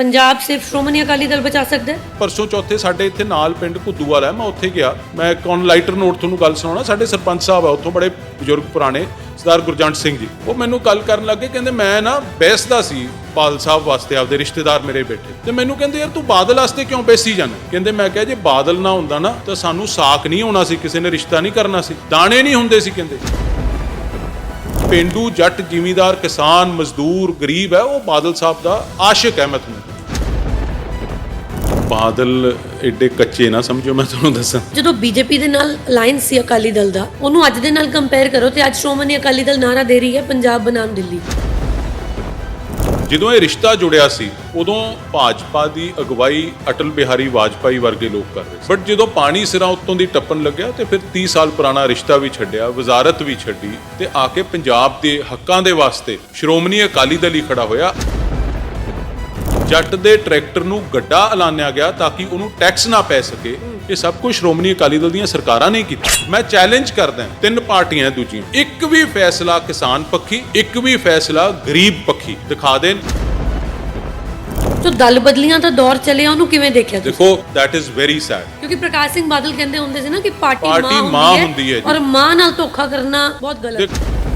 ਪੰਜਾਬ ਸਿਰਫ ਸ਼੍ਰੋਮਣੀ ਅਕਾਲੀ ਦਲ ਬਚਾ ਸਕਦਾ ਹੈ? ਪਰਸੋਂ ਚੌਥੇ ਸਾਡੇ ਇੱਥੇ ਨਾਲ ਪਿੰਡ ਘੁੱਦੂਵਾਲ ਹੈ, ਮੈਂ ਉੱਥੇ ਗਿਆ। ਮੈਂ ਕੌਣ ਲਾਈਟਰ ਨੋਟ ਤੁਹਾਨੂੰ ਗੱਲ ਸੁਣਾਉਣਾ, ਸਾਡੇ ਸਰਪੰਚ ਸਾਹਿਬ ਆ, ਉੱਥੋਂ ਬੜੇ ਬਜ਼ੁਰਗ ਪੁਰਾਣੇ, ਸਰਦਾਰ ਗੁਰਜੰਟ ਸਿੰਘ ਜੀ। ਉਹ ਮੈਨੂੰ ਗੱਲ ਕਰਨ ਲੱਗੇ ਕਹਿੰਦੇ ਮੈਂ ਨਾ ਬੈਸਦਾ ਸੀ ਬਾਦਲ ਸਾਹਿਬ ਵਾਸਤੇ, ਆਪਦੇ ਰਿਸ਼ਤੇਦਾਰ ਮੇਰੇ ਬੈਠੇ। ਤੇ ਮੈਨੂੰ ਕਹਿੰਦੇ, ਯਾਰ ਤੂੰ ਬਾਦਲ ਵਾਸਤੇ ਕਿਉਂ ਬੈਸੀ ਜਾਂਦਾ? ਕਹਿੰਦੇ, ਮੈਂ ਕਿਹਾ ਜੇ ਬਾਦਲ ਨਾ ਹੁੰਦਾ ਨਾ, ਤਾਂ ਸਾਨੂੰ ਸਾਕ ਨਹੀਂ ਹੋਣਾ ਸੀ, ਕਿਸੇ ਨੇ ਰਿਸ਼ਤਾ ਨਹੀਂ ਕਰਨਾ ਸੀ, ਦਾਣੇ ਨਹੀਂ ਹੁੰਦੇ ਸੀ, ਕਹਿੰਦੇ। ਪਿੰਡੂ ਜੱਟ, ਜਿਮੀਦਾਰ, ਕਿਸਾਨ, ਮਜ਼ਦੂਰ, ਗਰੀਬ ਹੈ, ਉਹ ਬਾਦਲ ਸਾਹਿਬ ਦਾ ਆਸ਼ਿਕ ਹੈ, ਮੈਂ ਤੁਹਾਨੂੰ ਬਾਦਲ ਏਡੇ ਕੱਚੇ ਨਾ ਸਮਝੋ ਮੈਂ ਤੁਹਾਨੂੰ ਦੱਸਾਂ। ਜਦੋਂ ਬੀਜੇਪੀ ਦੇ ਨਾਲ ਅਲਾਈਅੰਸ ਸੀ ਅਕਾਲੀ ਦਲ ਦਾ ਉਹਨੂੰ ਅੱਜ ਦੇ ਨਾਲ ਕੰਪੇਅਰ ਕਰੋ ਤੇ ਅੱਜ ਸ਼੍ਰੋਮਣੀ ਅਕਾਲੀ ਦਲ ਨਾਰਾ ਦੇ ਰਹੀ ਹੈ ਪੰਜਾਬ ਬਨਾਮ ਦਿੱਲੀ ਜਦੋਂ ਇਹ ਰਿਸ਼ਤਾ ਜੁੜਿਆ ਸੀ ਉਦੋਂ ਭਾਜਪਾ ਦੀ ਅਗਵਾਈ ਅਟਲ ਬਿਹਾਰੀ ਵਾਜਪਾਈ ਵਰਗੇ ਲੋਕ ਕਰ ਰਹੇ ਸੀ। ਬਟ ਜਦੋਂ ਪਾਣੀ ਸਿਰਾਂ ਉੱਤੋਂ ਦੀ ਟੱਪਣ ਲੱਗਿਆ ਤੇ ਫਿਰ 30 ਸਾਲ ਪੁਰਾਣਾ ਰਿਸ਼ਤਾ ਵੀ ਛੱਡਿਆ ਵਜ਼ਾਰਤ ਵੀ ਛੱਡੀ ਤੇ ਆ ਕੇ ਪੰਜਾਬ ਦੇ ਹੱਕਾਂ ਦੇ ਵਾਸਤੇ ਸ਼੍ਰੋਮਣੀ ਅਕਾਲੀ ਦਲ ਹੀ ਖੜਾ ਹੋਇਆ। ਜੱਟ ਦੇ ਟਰੈਕਟਰ ਨੂੰ ਗੱਡਾ ਐਲਾਨਿਆ ਗਿਆ ਤਾਂ ਕਿ ਉਹਨੂੰ ਟੈਕਸ ਨਾ ਪੈ ਸਕੇ। ਇਹ ਸਭ ਕੁਝ ਸ਼੍ਰੋਮਣੀ ਅਕਾਲੀ ਦਲ ਦੀਆਂ ਸਰਕਾਰਾਂ ਨੇ ਕੀਤਾ। ਮੈਂ ਚੈਲੰਜ ਕਰਦਾ ਤਿੰਨ ਪਾਰਟੀਆਂ ਦੂਜੀਆਂ। ਇੱਕ ਵੀ ਫੈਸਲਾ ਕਿਸਾਨ ਪੱਖੀ ਇੱਕ ਵੀ ਫੈਸਲਾ ਗਰੀਬ ਪੱਖੀ। ਦਿਖਾ ਦੇਣ। ਜੋ ਦਲ ਬਦਲੀਆਂ ਦਾ ਦੌਰ ਚੱਲਿਆ ਉਹਨੂੰ ਕਿਵੇਂ ਦੇਖਿਆ ਤੁਸੀਂ? ਦੇਖੋ that is very sad ਕਿਉਂਕਿ ਪ੍ਰਕਾਸ਼ ਸਿੰਘ ਬਾਦਲ ਕਹਿੰਦੇ ਹੁੰਦੇ ਸੀ ਨਾ ਕਿ ਪਾਰਟੀ ਮਾਂ ਹੁੰਦੀ ਹੈ ਹੈ। ਔਰ ਮਾਂ ਨਾਲ ਧੋਖਾ ਕਰਨਾ ਬਹੁਤ ਗਲਤ ਦੇਖ-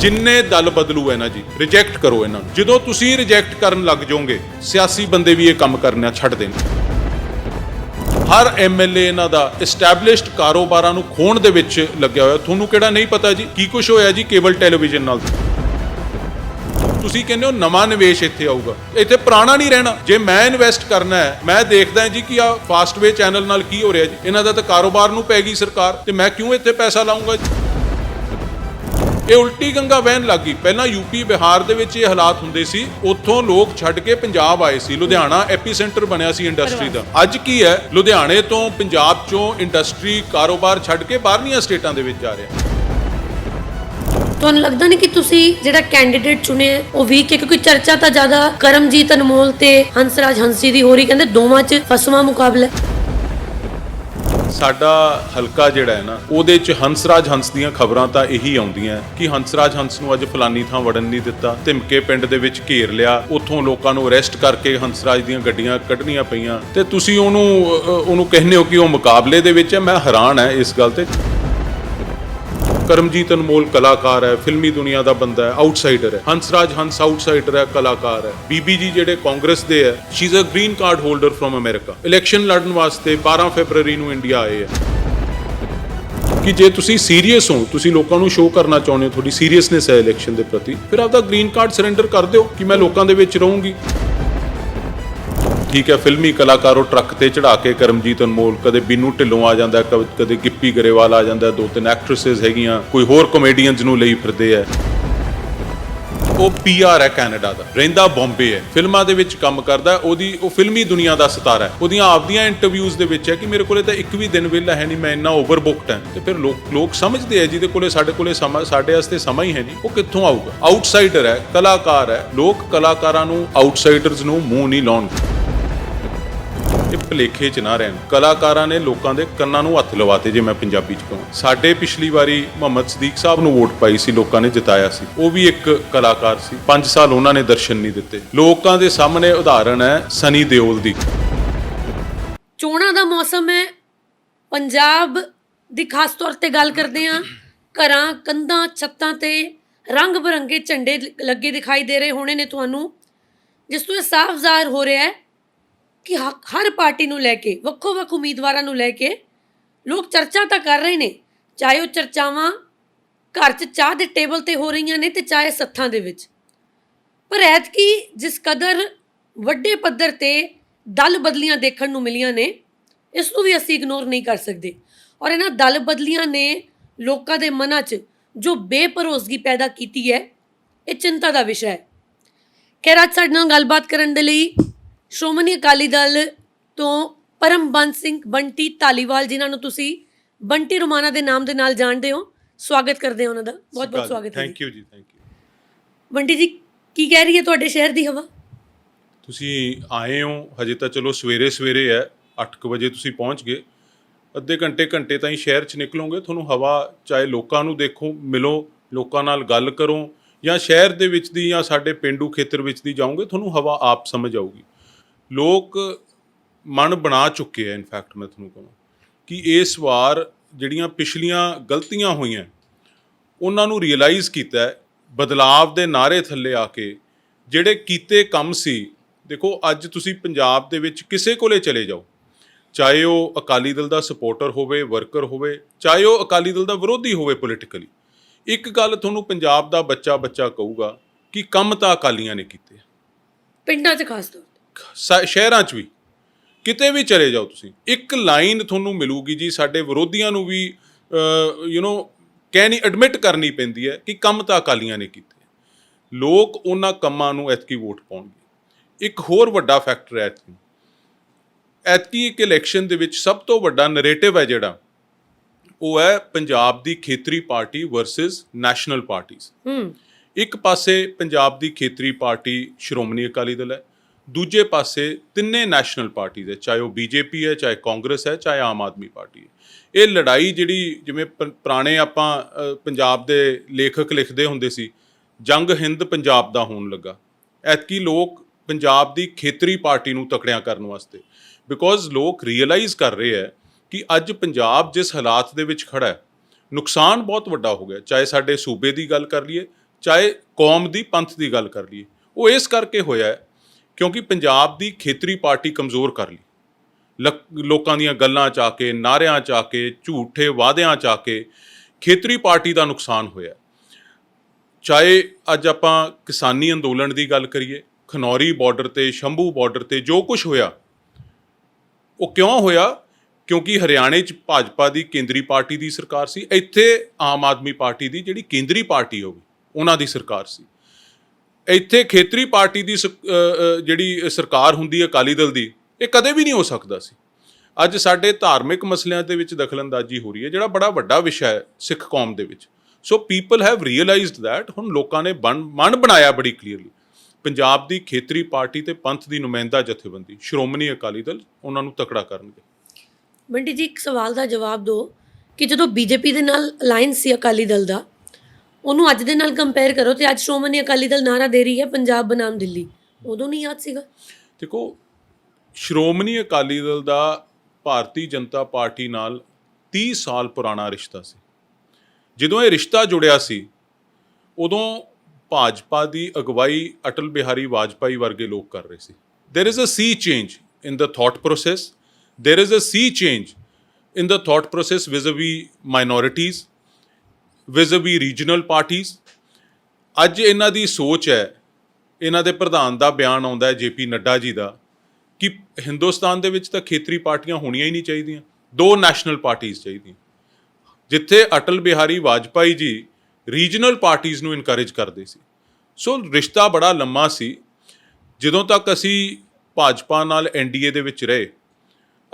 ਜਿੰਨੇ ਦਲ ਬਦਲੂ ਹੈ ਨਾ ਜੀ ਰਿਜੈਕਟ ਕਰੋ ਇਹਨਾਂ ਨੂੰ। ਜਦੋਂ ਤੁਸੀਂ ਰਿਜੈਕਟ ਕਰਨ ਲੱਗ ਜਾਓਗੇ, ਸਿਆਸੀ ਬੰਦੇ ਵੀ ਇਹ ਕੰਮ ਕਰਨਾ ਛੱਡ ਦੇਣ। ਹਰ ਐਮਐਲਏ ਇਹਨਾਂ ਦਾ ਐਸਟੈਬਲਿਸ਼ਡ ਕਾਰੋਬਾਰਾਂ ਨੂੰ ਖੋਣ ਦੇ ਵਿੱਚ ਲੱਗਿਆ ਹੋਇਆ। ਤੁਹਾਨੂੰ ਕਿਹੜਾ ਨਹੀਂ ਪਤਾ ਜੀ? ਕੀ ਕੁਝ ਹੋਇਆ ਜੀ ਕੇਬਲ ਟੈਲੀਵਿਜ਼ਨ ਨਾਲ? ਤੁਸੀਂ ਕਹਿੰਦੇ ਹੋ ਨਵਾਂ ਨਿਵੇਸ਼ ਇੱਥੇ ਆਊਗਾ। ਇੱਥੇ ਪੁਰਾਣਾ ਨਹੀਂ ਰਹਿਣਾ। ਜੇ ਮੈਂ ਇਨਵੈਸਟ ਕਰਨਾ ਹੈ, ਮੈਂ ਦੇਖਦਾ ਜੀ ਕਿ ਆ ਫਾਸਟਵੇ ਚੈਨਲ ਨਾਲ ਕੀ ਹੋ ਰਿਹਾ ਜੀ। ਇਹਨਾਂ ਦਾ ਤਾਂ ਕਾਰੋਬਾਰ ਨੂੰ ਪੈ ਗਈ ਸਰਕਾਰ। ਤੇ ਮੈਂ ਕਿਉਂ ਇੱਥੇ ਪੈਸਾ ਲਾਉਂਗਾ ਜੀ? ਇਹ ਉਲਟੀ ਗੰਗਾ ਵਹਿਣ ਲੱਗੀ ਪਹਿਲਾਂ ਯੂਪੀ ਬਿਹਾਰ ਦੇ ਵਿੱਚ ਇਹ ਹਾਲਾਤ ਹੁੰਦੇ ਸੀ। ਉੱਥੋਂ ਲੋਕ ਛੱਡ ਕੇ ਪੰਜਾਬ ਆਏ ਸੀ। ਲੁਧਿਆਣਾ ਐਪੀਸੈਂਟਰ ਬਣਿਆ ਸੀ ਇੰਡਸਟਰੀ ਦਾ। ਅੱਜ ਕੀ ਹੈ? ਲੁਧਿਆਣੇ ਤੋਂ ਪੰਜਾਬ ਚੋਂ ਇੰਡਸਟਰੀ ਕਾਰੋਬਾਰ ਛੱਡ ਕੇ ਬਾਹਰਲੀਆਂ ਸਟੇਟਾਂ ਦੇ ਵਿੱਚ ਜਾ ਰਿਹਾ। ਤੁਹਾਨੂੰ ਲੱਗਦਾ ਨਹੀਂ ਕਿ ਤੁਸੀਂ ਜਿਹੜਾ ਕੈਂਡੀਡੇਟ ਚੁਣਿਆ ਉਹ ਵੀਕ ਹੈ ਕਿਉਂਕਿ ਚਰਚਾ ਤਾਂ ਜ਼ਿਆਦਾ ਕਰਮਜੀਤ ਅਨਮੋਲ ਤੇ ਹੰਸਰਾਜ ਹੰਸੀ ਦੀ ਹੋ ਰਹੀ ਕਹਿੰਦੇ ਦੋਵਾਂ 'ਚ ਫਸਵਾ ਮੁਕਾਬਲਾ। ਹੈ। ਸਾਡਾ ਹਲਕਾ ਜਿਹੜਾ ਹੈ ਨਾ, ਉਹਦੇ ਚ ਹੰਸਰਾਜ ਹੰਸ ਦੀਆਂ ਖਬਰਾਂ ਤਾਂ ਇਹੀ ਆਉਂਦੀਆਂ ਕਿ ਹੰਸਰਾਜ ਹੰਸ ਨੂੰ ਅੱਜ ਫਲਾਨੀ ਥਾਂ ਵੜਨ ਨਹੀਂ ਦਿੱਤਾ। ਧਿਮਕੇ ਪਿੰਡ ਦੇ ਵਿੱਚ ਘੇਰ ਲਿਆ। ਉੱਥੋਂ ਲੋਕਾਂ ਨੂੰ ਅਰੈਸਟ ਕਰਕੇ ਹੰਸਰਾਜ ਦੀਆਂ ਗੱਡੀਆਂ ਕੱਢਣੀਆਂ ਪਈਆਂ। ਤੇ ਤੁਸੀਂ ਉਹਨੂੰ ਉਹਨੂੰ ਕਹਿੰਦੇ ਹੋ ਕਿ ਉਹ ਮੁਕਾਬਲੇ ਦੇ ਵਿੱਚ ਹੈ। ਮੈਂ ਹੈਰਾਨ ਹੈ ਇਸ ਗੱਲ ਤੇ। ਕਰਮਜੀਤ ਅਨਮੋਲ ਕਲਾਕਾਰ ਹੈ, ਫਿਲਮੀ ਦੁਨੀਆ ਦਾ ਬੰਦਾ ਹੈ ਆਊਟਸਾਈਡਰ ਹੈ। ਹੰਸਰਾਜ ਹੰਸ ਆਊਟਸਾਈਡਰ ਹੈ, ਕਲਾਕਾਰ ਹੈ। ਬੀਬੀ ਜੀ ਜਿਹੜੇ ਕਾਂਗਰਸ ਦੇ ਹੈ she is a green card holder from America election ਲੜਨ ਵਾਸਤੇ 12 ਫੈਬਰੂਰੀ ਨੂੰ ਇੰਡੀਆ ਆਏ ਹੈ। ਕਿ ਜੇ ਤੁਸੀਂ ਸੀਰੀਅਸ ਹੋ, ਤੁਸੀਂ ਲੋਕਾਂ ਨੂੰ ਸ਼ੋਅ ਕਰਨਾ ਚਾਹੁੰਦੇ ਹੋ, ਤੁਹਾਡੀ ਸੀਰੀਅਸਨੈਸ ਹੈ ਇਲੈਕਸ਼ਨ ਦੇ ਪ੍ਰਤੀ, ਫਿਰ ਆਪਦਾ ਗ੍ਰੀਨ ਕਾਰਡ ਸਰੈਂਡਰ ਕਰ ਦਿਓ ਕਿ ਮੈਂ ਲੋਕਾਂ ਦੇ ਵਿੱਚ ਰਹੂੰਗੀ। ਠੀਕ ਹੈ, ਫਿਲਮੀ ਕਲਾਕਾਰ ਉਹ ਟਰੱਕ ਤੇ ਚੜਾ ਕੇ ਕਰਮਜੀਤ ਅਨਮੋਲ, ਕਦੇ ਬੀਨੂ ਢਿੱਲੋਂ ਆ ਜਾਂਦਾ ਕਦੇ- ਗਿੱਪੀ ਗਰੇਵਾਲ ਆ ਜਾਂਦਾ, ਦੋ ਤਿੰਨ ਐਕਟ੍ਰੈਸਸ ਹੈਗੀਆਂ, ਕੋਈ ਹੋਰ ਕਮੇਡੀਅਨਸ ਨੂੰ ਲਈ ਫਿਰਦੇ ਆ ਉਹ ਪੀਆਰ ਹੈ ਕੈਨੇਡਾ ਦਾ, ਰਹਿੰਦਾ ਬੰਬੇ ਹੈ ਫਿਲਮਾਂ ਦੇ ਵਿੱਚ ਕੰਮ ਕਰਦਾ, ਉਹਦੀ, ਉਹ ਫਿਲਮੀ ਦੁਨੀਆ ਦਾ ਸਿਤਾਰਾ ਹੈ ਉਹਦੀਆਂ ਆਪਦੀਆਂ ਇੰਟਰਵਿਊਜ਼ ਦੇ ਵਿੱਚ ਹੈ ਕਿ ਮੇਰੇ ਕੋਲੇ ਤਾਂ ਇੱਕ ਵੀ ਦਿਨ ਵਿਹਲਾ ਹੈ ਨਹੀਂ, ਮੈਂ ਇੰਨਾ ਓਵਰਬੁੱਕਡ ਹਾਂ ਤੇ ਫਿਰ ਲੋਕ ਲੋਕ ਸਮਝਦੇ ਆ ਜਿਹਦੇ ਕੋਲੇ ਸਾਡੇ ਕੋਲੇ ਸਮਾਂ, ਸਾਡੇ ਵਾਸਤੇ ਸਮਾਂ ਹੀ ਹੈ ਨਹੀਂ, ਉਹ ਕਿੱਥੋਂ ਆਊਗਾ? ਆਊਟਸਾਈਡਰ ਹੈ ਕਲਾਕਾਰ ਹੈ ਲੋਕ ਕਲਾਕਾਰਾਂ ਨੂੰ ਆਊਟਸਾਈਡਰਸ ਨੂੰ ਮੂੰਹ ਨਹੀਂ ਲਾਉਣਗੇ। ਭਲੇਖੇ ਚ ਨਾ ਰਹਿਣ। ਕਲਾਕਾਰਾਂ ਨੇ ਲੋਕਾਂ ਦੇ ਕੰਨਾਂ ਨੂੰ ਹੱਥ ਲਵਾਤੇ ਜੇ ਮੈਂ ਪੰਜਾਬੀ ਚ ਕਹਾਂ। ਸਾਡੇ ਪਿਛਲੀ ਵਾਰੀ ਮੁਹੰਮਦ ਸਦੀਕ ਸਾਹਿਬ ਨੂੰ ਵੋਟ ਪਾਈ ਸੀ, ਲੋਕਾਂ ਨੇ ਜਿਤਾਇਆ ਸੀ। ਉਹ ਵੀ ਇੱਕ ਕਲਾਕਾਰ ਸੀ। 5 ਸਾਲ ਉਹਨਾਂ ਨੇ ਦਰਸ਼ਨ ਨਹੀਂ ਦਿੱਤੇ। ਲੋਕਾਂ ਦੇ ਸਾਹਮਣੇ ਉਦਾਹਰਣ ਹੈ ਸਨੀ ਦਿਓਲ ਦੀ। ਚੋਣਾਂ ਦਾ ਮੌਸਮ ਹੈ। ਪੰਜਾਬ ਦੀ ਖਾਸ ਤੌਰ ਤੇ ਗੱਲ ਕਰਦੇ ਹਾਂ। ਘਰਾਂ, ਕੰਧਾਂ, ਛੱਤਾਂ ਤੇ ਰੰਗ ਬਰੰਗੇ ਝੰਡੇ ਲੱਗੇ ਦਿਖਾਈ ਦੇ ਰਹੇ ਹੋਣੇ ਨੇ ਤੁਹਾਨੂੰ। ਜਿਸ ਤੋਂ ਇਹ ਸਾਫ਼ ਜ਼ਾਹਰ ਹੋ ਰਿਹਾ ਹੈ ਕਿ ਹਰ ਪਾਰਟੀ ਨੂੰ ਲੈ ਕੇ ਵੱਖੋ ਵੱਖ ਉਮੀਦਵਾਰਾਂ ਨੂੰ ਲੈ ਕੇ ਲੋਕ ਚਰਚਾ ਤਾਂ ਕਰ ਰਹੇ ਨੇ। ਚਾਹੇ ਉਹ ਚਰਚਾਵਾਂ ਘਰ 'ਚ ਚਾਹ ਦੇ ਟੇਬਲ ਤੇ ਹੋ ਰਹੀਆਂ ਨੇ ਤੇ ਚਾਹੇ ਸੱਥਾਂ ਦੇ ਵਿੱਚ। ਪਰ ਐਤਕੀ ਜਿਸ ਕਦਰ ਵੱਡੇ ਪੱਧਰ ਤੇ ਦਲ ਬਦਲੀਆਂ ਦੇਖਣ ਨੂੰ ਮਿਲੀਆਂ ਨੇ, ਇਸ ਨੂੰ ਵੀ ਅਸੀਂ ਇਗਨੋਰ ਨਹੀਂ ਕਰ ਸਕਦੇ। ਔਰ ਇਹਨਾਂ ਦਲ ਬਦਲੀਆਂ ਨੇ ਲੋਕਾਂ ਦੇ ਮਨਾਂ 'ਚ ਜੋ ਬੇਪਰੋਸਗੀ ਪੈਦਾ ਕੀਤੀ ਹੈ, ਇਹ ਚਿੰਤਾ ਦਾ ਵਿਸ਼ਾ ਹੈ। ਖੈਰ, ਅੱਜ ਸਾਡੇ ਨਾਲ ਗੱਲਬਾਤ ਕਰਨ ਦੇ ਲਈ ਸ਼੍ਰੋਮਣੀ ਅਕਾਲੀ ਦਲ ਤੋਂ ਪਰਮਬੰਸ ਸਿੰਘ ਬੰਟੀ ਧਾਲੀਵਾਲ ਜਿਨ੍ਹਾਂ ਨੂੰ ਤੁਸੀਂ ਬੰਟੀ ਰੋਮਾਨਾ ਦੇ ਨਾਮ ਦੇ ਨਾਲ ਜਾਣਦੇ ਹੋ ਸਵਾਗਤ ਕਰਦੇ ਹਾਂ ਉਹਨਾਂ ਦਾ। ਬਹੁਤ ਬਹੁਤ ਸਵਾਗਤ ਹੈ। ਥੈਂਕ ਯੂ ਜੀ ਥੈਂਕ ਯੂ ਬੰਟੀ ਜੀ ਕੀ ਕਹਿ ਰਹੀ ਹੈ ਤੁਹਾਡੇ ਸ਼ਹਿਰ ਦੀ ਹਵਾ? ਤੁਸੀਂ ਆਏ ਹੋ ਹਜੇ ਤਾਂ ਚਲੋ ਸਵੇਰੇ ਸਵੇਰੇ ਹੈ 8:00 ਵਜੇ ਤੁਸੀਂ ਪਹੁੰਚ ਗਏ। ਅੱਧੇ ਘੰਟੇ ਘੰਟੇ ਤਾਈਂ ਸ਼ਹਿਰ 'ਚ ਨਿਕਲੋਗੇ। ਤੁਹਾਨੂੰ ਹਵਾ ਚਾਹੇ ਲੋਕਾਂ ਨੂੰ ਦੇਖੋ ਮਿਲੋ ਲੋਕਾਂ ਨਾਲ ਗੱਲ ਕਰੋ ਜਾਂ ਸ਼ਹਿਰ ਦੇ ਵਿੱਚ ਦੀ ਜਾਂ ਸਾਡੇ ਪਿੰਡੂ ਖੇਤਰ ਵਿੱਚ ਦੀ ਜਾਓਗੇ ਤੁਹਾਨੂੰ ਹਵਾ ਆਪ ਸਮਝ ਆਊਗੀ। ਲੋਕ ਮਨ ਬਣਾ ਚੁੱਕੇ ਆ ਇਨਫੈਕਟ ਮੈਂ ਤੁਹਾਨੂੰ ਕਹਾਂ, ਕਿ ਇਸ ਵਾਰ ਜਿਹੜੀਆਂ ਪਿਛਲੀਆਂ ਗਲਤੀਆਂ ਹੋਈਆਂ, ਉਹਨਾਂ ਨੂੰ ਰੀਅਲਾਈਜ਼ ਕੀਤਾ ਬਦਲਾਵ ਦੇ ਨਾਰੇ ਥੱਲੇ ਆ ਕੇ, ਜਿਹੜੇ ਕੀਤੇ ਕੰਮ ਸੀ, ਦੇਖੋ, ਅੱਜ ਤੁਸੀਂ ਪੰਜਾਬ ਦੇ ਵਿੱਚ ਕਿਸੇ ਕੋਲੇ ਚਲੇ ਜਾਓ, ਚਾਹੇ ਉਹ ਅਕਾਲੀ ਦਲ ਦਾ ਸਪੋਰਟਰ ਹੋਵੇ ਵਰਕਰ ਹੋਵੇ, ਚਾਹੇ ਉਹ ਅਕਾਲੀ ਦਲ ਦਾ ਵਿਰੋਧੀ ਹੋਵੇ ਪੋਲੀਟੀਕਲੀ ਇੱਕ ਗੱਲ ਤੁਹਾਨੂੰ ਪੰਜਾਬ ਦਾ ਬੱਚਾ ਬੱਚਾ ਕਹੂਗਾ ਕਿ ਕੰਮ ਤਾਂ ਅਕਾਲੀਆਂ ਨੇ ਕੀਤੇ ਪਿੰਡਾਂ 'ਚ ਖਾਸ ਤੌਰ ਤੇ। ਸ- ਸ਼ਹਿਰਾਂ 'ਚ ਵੀ। ਕਿਤੇ ਵੀ ਚਲੇ ਜਾਓ ਤੁਸੀਂ। ਇੱਕ ਲਾਈਨ ਤੁਹਾਨੂੰ ਮਿਲੂਗੀ ਜੀ ਸਾਡੇ ਵਿਰੋਧੀਆਂ ਨੂੰ ਵੀ ਯੂ نو ਕਹਿਣੀ ਐਡਮਿਟ ਕਰਨੀ ਪੈਂਦੀ ਹੈ ਕਿ ਕੰਮ ਤਾਂ ਅਕਾਲੀਆਂ ਨੇ ਕੀਤੇ। ਲੋਕ ਉਹਨਾਂ ਕੰਮਾਂ ਨੂੰ ਐਤਕੀ ਵੋਟ ਪਾਉਣਗੇ। ਇੱਕ ਹੋਰ ਵੱਡਾ ਫੈਕਟਰ ਹੈ ਐਤਕੀ। ਐਤਕੀ ਇੱਕ ਇਲੈਕਸ਼ਨ ਦੇ ਵਿੱਚ ਸਭ ਤੋਂ ਵੱਡਾ ਨੈਰੇਟਿਵ ਹੈ ਜਿਹੜਾ ਉਹ ਹੈ ਪੰਜਾਬ ਦੀ ਖੇਤਰੀ ਪਾਰਟੀ ਵਰਸਸ ਨੈਸ਼ਨਲ ਪਾਰਟੀਆਂ ਹੂੰ। ਇੱਕ ਪਾਸੇ ਪੰਜਾਬ ਦੀ ਖੇਤਰੀ ਪਾਰਟੀ ਸ਼੍ਰੋਮਣੀ ਅਕਾਲੀ ਦਲ ਹੈ ਦੂਜੇ ਪਾਸੇ ਤਿੰਨੇ ਨੈਸ਼ਨਲ ਪਾਰਟੀਜ਼ ਹੈ ਚਾਹੇ ਉਹ ਬੀਜੇਪੀ ਹੈ, ਚਾਹੇ ਕਾਂਗਰਸ ਹੈ, ਚਾਹੇ ਆਮ ਆਦਮੀ ਪਾਰਟੀ ਹੈ। ਇਹ ਲੜਾਈ ਜਿਹੜੀ ਜਿਵੇਂ ਪ- ਪੁਰਾਣੇ ਆਪਾਂ ਪੰਜਾਬ ਦੇ ਲੇਖਕ ਲਿਖਦੇ ਹੁੰਦੇ ਸੀ, ਜੰਗ ਹਿੰਦ ਪੰਜਾਬ ਦਾ ਹੋਣ ਲੱਗਾ। ਐਤਕੀ ਲੋਕ ਪੰਜਾਬ ਦੀ ਖੇਤਰੀ ਪਾਰਟੀ ਨੂੰ ਤਕੜਿਆਂ ਕਰਨ ਵਾਸਤੇ ਬਿਕੋਜ਼ ਲੋਕ ਰੀਅਲਾਈਜ਼ ਕਰ ਰਹੇ ਹੈ ਕਿ ਅੱਜ ਪੰਜਾਬ ਜਿਸ ਹਾਲਾਤ ਦੇ ਵਿੱਚ ਖੜਾ ਹੈ, ਨੁਕਸਾਨ ਬਹੁਤ ਵੱਡਾ ਹੋ ਗਿਆ। ਚਾਹੇ ਸਾਡੇ ਸੂਬੇ ਦੀ ਗੱਲ ਕਰ ਲਈਏ, ਚਾਹੇ ਕੌਮ ਦੀ, ਪੰਥ ਦੀ ਗੱਲ ਕਰ ਲਈਏ, ਉਹ ਇਸ ਕਰਕੇ ਹੋਇਆ ਹੈ ਕਿਉਂਕਿ ਪੰਜਾਬ ਦੀ ਖੇਤਰੀ ਪਾਰਟੀ ਕਮਜ਼ੋਰ ਕਰ ਲਈ। ਲਕ- ਲੋਕਾਂ ਦੀਆਂ ਗੱਲਾਂ ਚ ਆ ਕੇ ਨਾਰਿਆਂ ਚ ਆ ਕੇ, ਝੂਠੇ ਵਾਅਦਿਆਂ ਚ ਆ ਕੇ ਖੇਤਰੀ ਪਾਰਟੀ ਦਾ ਨੁਕਸਾਨ ਹੋਇਆ। ਚਾਹੇ ਅੱਜ ਆਪਾਂ ਕਿਸਾਨੀ ਅੰਦੋਲਨ ਦੀ ਗੱਲ ਕਰੀਏ, ਖਨੌਰੀ ਬਾਰਡਰ ਤੇ, ਸ਼ੰਭੂ ਬਾਰਡਰ ਤੇ, ਜੋ ਕੁਝ ਹੋਇਆ, ਉਹ ਕਿਉਂ ਹੋਇਆ? ਕਿਉਂਕਿ ਹਰਿਆਣੇ 'ਚ ਭਾਜਪਾ ਦੀ ਕੇਂਦਰੀ ਪਾਰਟੀ ਦੀ ਸਰਕਾਰ ਸੀ, ਇੱਥੇ ਆਮ ਆਦਮੀ ਪਾਰਟੀ ਦੀ ਜਿਹੜੀ ਕੇਂਦਰੀ ਪਾਰਟੀ ਹੋਵੇ ਉਹਨਾਂ ਦੀ ਸਰਕਾਰ ਸੀ। ਇੱਥੇ ਖੇਤਰੀ ਪਾਰਟੀ ਦੀ ਸ- ਜਿਹੜੀ ਸਰਕਾਰ ਹੁੰਦੀ ਹੈ ਅਕਾਲੀ ਦਲ ਦੀ, ਇਹ ਕਦੇ ਵੀ ਨਹੀਂ ਹੋ ਸਕਦਾ ਸੀ। ਅੱਜ ਸਾਡੇ ਧਾਰਮਿਕ ਮਸਲਿਆਂ ਦੇ ਵਿੱਚ ਦਖਲਅੰਦਾਜ਼ੀ ਹੋ ਰਹੀ ਹੈ, ਜਿਹੜਾ ਬੜਾ ਵੱਡਾ ਵਿਸ਼ਾ ਹੈ ਸਿੱਖ ਕੌਮ ਦੇ ਵਿੱਚ। So people have realised that ਹੁਣ ਲੋਕਾਂ ਨੇ ਬਣ- ਮਨ ਬਣਾਇਆ ਬੜੀ ਕਲੀਅਰਲੀ ਪੰਜਾਬ ਦੀ ਖੇਤਰੀ ਪਾਰਟੀ ਤੇ ਪੰਥ ਦੀ ਨੁਮਾਇੰਦਾ ਜਥੇਬੰਦੀ, ਸ਼੍ਰੋਮਣੀ ਅਕਾਲੀ ਦਲ, ਉਹਨਾਂ ਨੂੰ ਤਕੜਾ ਕਰਨਗੇ। ਬੰਟੀ ਜੀ, ਇੱਕ ਸਵਾਲ ਦਾ ਜਵਾਬ ਦਿਓ ਕਿ ਜਦੋਂ ਬੀਜੇਪੀ ਦੇ ਨਾਲ ਅਲਾਈਅੰਸ ਸੀ ਅਕਾਲੀ ਦਲ ਦਾ ਉਹਨੂੰ ਅੱਜ ਦੇ ਨਾਲ ਕੰਪੇਅਰ ਕਰੋ ਤੇ ਅੱਜ ਸ਼੍ਰੋਮਣੀ ਅਕਾਲੀ ਦਲ ਨਾਰਾ ਦੇ ਰਹੀ ਹੈ ਪੰਜਾਬ ਬਨਾਮ ਦਿੱਲੀ। ਉਦੋਂ ਨਹੀਂ ਯਾਦ ਸੀਗਾ? ਦੇਖੋ, ਸ਼੍ਰੋਮਣੀ ਅਕਾਲੀ ਦਲ ਦਾ ਭਾਰਤੀ ਜਨਤਾ ਪਾਰਟੀ ਨਾਲ 30 ਸਾਲ ਪੁਰਾਣਾ ਰਿਸ਼ਤਾ ਸੀ। ਜਦੋਂ ਇਹ ਰਿਸ਼ਤਾ ਜੁੜਿਆ ਸੀ, ਉਦੋਂ ਭਾਜਪਾ ਦੀ ਅਗਵਾਈ ਅਟਲ ਬਿਹਾਰੀ ਵਾਜਪਾਈ ਵਰਗੇ ਲੋਕ ਕਰ ਰਹੇ ਸੀ। There is a sea change in the thought process. There is a sea change in the thought process vis-a-vis minorities. Vis-a-vis regional ਅੱਜ ਇਹਨਾਂ ਦੀ ਸੋਚ ਹੈ, ਇਹਨਾਂ ਦੇ ਪ੍ਰਧਾਨ ਦਾ ਬਿਆਨ ਆਉਂਦਾ ਹੈ ਜੇਪੀ ਨੱਡਾ ਜੀ ਦਾ, ਕਿ ਹਿੰਦੁਸਤਾਨ ਦੇ ਵਿੱਚ ਤਾਂ ਖੇਤਰੀ ਪਾਰਟੀਆਂ ਹੋਣੀਆਂ ਹੀ ਨਹੀਂ ਚਾਹੀਦੀਆਂ, ਦੋ ਨੈਸ਼ਨਲ ਪਾਰਟੀਆਂ ਚਾਹੀਦੀਆਂ। ਜਿੱਥੇ ਅਟਲ ਬਿਹਾਰੀ ਵਾਜਪਾਈ ਜੀ ਰੀਜਨਲ ਪਾਰਟੀਆਂ ਨੂੰ ਇਨਕਰੇਜ ਕਰਦੇ ਸੀ। ਸੋ ਰਿਸ਼ਤਾ ਬੜਾ ਲੰਮਾ ਸੀ। ਜਦੋਂ ਤੱਕ ਅਸੀਂ ਭਾਜਪਾ ਨਾਲ ਐਨਡੀਏ ਦੇ ਵਿੱਚ ਰਹੇ,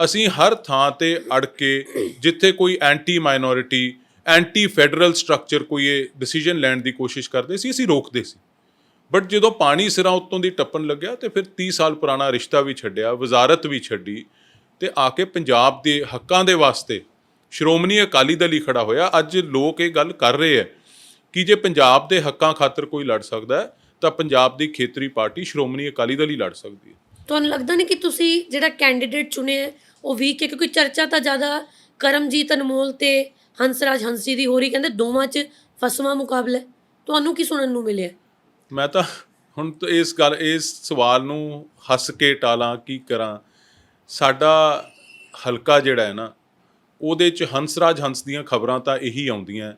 ਅਸੀਂ ਹਰ ਥਾਂ ਤੇ ਅੜ ਕੇ ਜਿੱਥੇ ਕੋਈ anti minority anti federal structure ਕੋਈ ਇਹ ਡਿਸੀਜਨ ਲੈਣ ਦੀ ਕੋਸ਼ਿਸ਼ ਕਰਦੇ ਸੀ ਅਸੀਂ ਰੋਕਦੇ ਸੀ। ਬਟ ਜਦੋਂ ਪਾਣੀ ਸਿਰਾਂ ਉੱਤੋਂ ਦੀ ਟੱਪਣ ਲੱਗਿਆ ਤੇ ਫਿਰ 30 ਸਾਲ ਪੁਰਾਣਾ ਰਿਸ਼ਤਾ ਵੀ ਛੱਡਿਆ ਵਜ਼ਾਰਤ ਵੀ ਛੱਡੀ ਤੇ ਆ ਕੇ ਪੰਜਾਬ ਦੇ ਹੱਕਾਂ ਦੇ ਵਾਸਤੇ ਸ਼੍ਰੋਮਣੀ ਅਕਾਲੀ ਦਲ ਹੀ ਖੜਾ ਹੋਇਆ। ਅੱਜ ਲੋਕ ਇਹ ਗੱਲ ਕਰ ਰਹੇ ਹੈ ਕਿ ਜੇ ਪੰਜਾਬ ਦੇ ਹੱਕਾਂ ਖਾਤਰ ਕੋਈ ਲੜ ਸਕਦਾ ਹੈ ਤਾਂ ਪੰਜਾਬ ਦੀ ਖੇਤਰੀ ਪਾਰਟੀ ਸ਼੍ਰੋਮਣੀ ਅਕਾਲੀ ਦਲ ਹੀ ਲੜ ਸਕਦੀ ਹੈ। ਤੁਹਾਨੂੰ ਲੱਗਦਾ ਨਹੀਂ ਕਿ ਤੁਸੀਂ ਜਿਹੜਾ ਕੈਂਡੀਡੇਟ ਚੁਣਿਆ ਹੈ, ਉਹ ਵੀਕ ਹੈ? ਕਿਉਂਕਿ ਚਰਚਾ ਤਾਂ ਜ਼ਿਆਦਾ ਕਰਮਜੀਤ ਅਨਮੋਲ ਤੇ ਹੰਸਰਾਜ ਹੰਸੀ ਦੀ ਹੋ ਰਹੀ ਕਹਿੰਦੇ ਦੋਵਾਂ 'ਚ ਫਸਵਾ ਮੁਕਾਬਲਾ ਹੈ। ਤੁਹਾਨੂੰ ਕੀ ਸੁਣਨ ਨੂੰ ਮਿਲਿਆ ਮੈਂ ਤਾਂ ਹੁਣ ਤਾਂ ਇਸ ਗੱਲ, ਇਸ ਸਵਾਲ ਨੂੰ ਹੱਸ ਕੇ ਟਾਲਾਂ ਕੀ ਕਰਾਂ ਸਾਡਾ ਹਲਕਾ ਜਿਹੜਾ ਹੈ ਨਾ, ਉਹਦੇ ਚ ਹੰਸਰਾਜ ਹੰਸ ਦੀਆਂ ਖਬਰਾਂ ਤਾਂ ਇਹੀ ਆਉਂਦੀਆਂ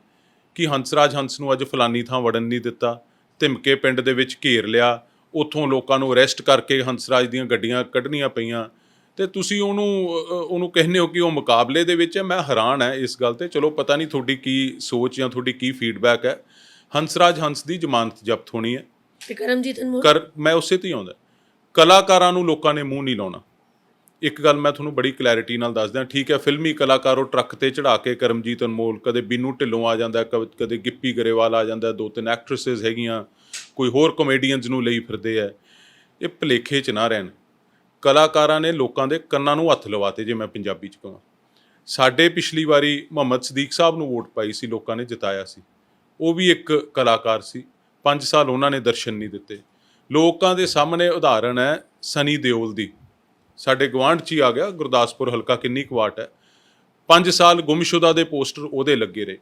ਕਿ ਹੰਸਰਾਜ ਹੰਸ ਨੂੰ ਅੱਜ ਫਲਾਨੀ ਥਾਂ ਵੜਨ ਨਹੀਂ ਦਿੱਤਾ, ਧਿਮਕੇ ਪਿੰਡ ਦੇ ਵਿੱਚ ਘੇਰ ਲਿਆ, ਉੱਥੋਂ ਲੋਕਾਂ ਨੂੰ ਅਰੈਸਟ ਕਰਕੇ ਹੰਸਰਾਜ ਦੀਆਂ ਗੱਡੀਆਂ ਕੱਢਣੀਆਂ ਪਈਆਂ ਤੇ ਤੁਸੀਂ ਉਹਨੂੰ ਉਹਨੂੰ ਕਹਿੰਦੇ ਹੋ ਕਿ ਉਹ ਮੁਕਾਬਲੇ ਦੇ ਵਿੱਚ ਹੈ। ਮੈਂ ਹੈਰਾਨ ਹੈ ਇਸ ਗੱਲ ਤੇ। ਚਲੋ ਪਤਾ ਨਹੀਂ ਤੁਹਾਡੀ ਕੀ ਸੋਚ ਜਾਂ ਤੁਹਾਡੀ ਕੀ ਫੀਡਬੈਕ ਹੈ। ਹੰਸਰਾਜ ਹੰਸ ਦੀ ਜ਼ਮਾਨਤ ਜ਼ਬਤ ਹੋਣੀ ਹੈ। ਤੇ ਕਰਮਜੀਤ ਅਨਮੋਲ? ਕਰ ਮੈਂ ਉਸੇ ਤੇ ਹੀ ਆਉਂਦਾ। ਕਲਾਕਾਰਾਂ ਨੂੰ ਲੋਕਾਂ ਨੇ ਮੂੰਹ ਨਹੀਂ ਲਾਉਣਾ। ਇੱਕ ਗੱਲ ਮੈਂ ਤੁਹਾਨੂੰ ਬੜੀ ਕਲੈਰਿਟੀ ਨਾਲ ਦੱਸ ਦਿਆਂ। ਠੀਕ ਹੈ ਫਿਲਮੀ ਕਲਾਕਾਰ ਉਹ ਟਰੱਕ ਤੇ ਚੜਾ ਕੇ ਕਰਮਜੀਤ ਅਨਮੋਲ ਕਦੇ ਬੀਨੂ ਢਿੱਲੋਂ ਆ ਜਾਂਦਾ ਕਦ- ਕਦੇ ਗਿੱਪੀ ਗਰੇਵਾਲ ਆ ਜਾਂਦਾ ਦੋ ਤਿੰਨ ਐਕਟ੍ਰੈਸਸ ਹੈਗੀਆਂ ਕੋਈ ਹੋਰ ਕਮੇਡੀਅਨਸ ਨੂੰ ਲਈ ਫਿਰਦੇ ਆ ਇਹ ਭਲੇਖੇ 'ਚ ਨਾ ਰਹਿਣ। ਕਲਾਕਾਰਾਂ ਨੇ ਲੋਕਾਂ ਦੇ ਕੰਨਾਂ ਨੂੰ ਹੱਥ ਲਵਾਤੇ ਜੇ ਮੈਂ ਪੰਜਾਬੀ 'ਚ ਕਹਾਂ। ਸਾਡੇ ਪਿਛਲੀ ਵਾਰੀ ਮੁਹੰਮਦ ਸਦੀਕ ਸਾਹਿਬ ਨੂੰ ਵੋਟ ਪਾਈ ਸੀ, ਲੋਕਾਂ ਨੇ ਜਿਤਾਇਆ ਸੀ। ਉਹ ਵੀ ਇੱਕ ਕਲਾਕਾਰ ਸੀ। 5 ਸਾਲ ਉਹਨਾਂ ਨੇ ਦਰਸ਼ਨ ਨਹੀਂ ਦਿੱਤੇ। ਲੋਕਾਂ ਦੇ ਸਾਹਮਣੇ ਉਦਾਹਰਣ ਹੈ ਸਨੀ ਦਿਓਲ ਦੀ। ਸਾਡੇ ਗਵਾਂਢ 'ਚ ਹੀ ਆ ਗਿਆ, ਗੁਰਦਾਸਪੁਰ ਹਲਕਾ ਕਿੰਨੀ ਕੁ ਵਾਟ ਹੈ। 5 ਸਾਲ ਗੁੰਮਸ਼ੁਦਾ ਦੇ ਪੋਸਟਰ ਉਹਦੇ ਲੱਗੇ ਰਹੇ।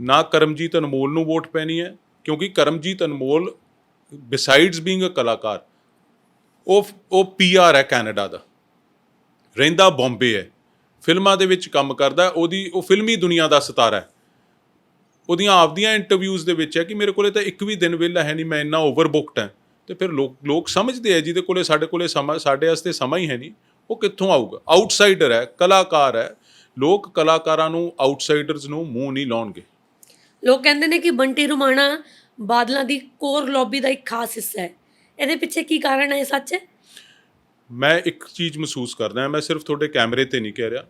ਨਾ ਕਰਮਜੀਤ ਅਨਮੋਲ ਨੂੰ ਵੋਟ ਪੈਣੀ ਹੈ, ਕਿਉਂਕਿ ਕਰਮਜੀਤ ਅਨਮੋਲ ਬਿਸਾਈਡਸ ਬੀਇੰਗ ਅ ਕਲਾਕਾਰ ਉਹ ਉਹ ਪੀਆਰ ਹੈ ਕੈਨੇਡਾ ਦਾ। ਰਹਿੰਦਾ ਬੰਬੇ ਹੈ। ਫਿਲਮਾਂ ਦੇ ਵਿੱਚ ਕੰਮ ਕਰਦਾ ਉਹਦੀ, ਉਹ ਫਿਲਮੀ ਦੁਨੀਆ ਦਾ ਸਿਤਾਰਾ ਹੈ। ਉਹਦੀਆਂ ਆਪਦੀਆਂ ਇੰਟਰਵਿਊਜ਼ ਦੇ ਵਿੱਚ ਹੈ ਕਿ ਮੇਰੇ ਕੋਲੇ ਤਾਂ ਇੱਕ ਵੀ ਦਿਨ ਵਿਹਲਾ ਹੈ ਨਹੀਂ, ਮੈਂ ਇੰਨਾ ਓਵਰਬੁੱਕਡ ਹਾਂ। ਤੇ ਫਿਰ ਲੋਕ ਲੋਕ ਸਮਝਦੇ ਆ ਜਿਹਦੇ ਕੋਲੇ, ਸਾਡੇ ਕੋਲੇ ਸਮਾਂ, ਸਾਡੇ ਵਾਸਤੇ ਸਮਾਂ ਹੀ ਹੈ ਨਹੀਂ, ਉਹ ਕਿੱਥੋਂ ਆਊਗਾ? ਆਊਟਸਾਈਡਰ ਹੈ, ਕਲਾਕਾਰ ਹੈ। ਲੋਕ ਕਲਾਕਾਰਾਂ ਨੂੰ ਆਊਟਸਾਈਡਰਸ ਨੂੰ ਮੂੰਹ ਨਹੀਂ ਲਾਉਣਗੇ। ਲੋਕ ਕਹਿੰਦੇ ਨੇ ਕਿ ਬੰਟੀ ਰੁਮਾਣਾ ਬਾਦਲਾਂ ਦੀ ਕੋਰ ਲੌਬੀ ਦਾ ਇੱਕ ਖਾਸ ਹਿੱਸਾ ਹੈ। ਇਹਦੇ ਪਿੱਛੇ ਕੀ ਕਾਰਨ ਹੈ ਇਹ ਸੱਚ? ਹੈ ਮੈਂ ਇੱਕ ਚੀਜ਼ ਮਹਿਸੂਸ ਕਰਦਾ ਮੈਂ ਸਿਰਫ ਤੁਹਾਡੇ ਕੈਮਰੇ ਤੇ ਨਹੀਂ ਕਹਿ ਰਿਹਾ।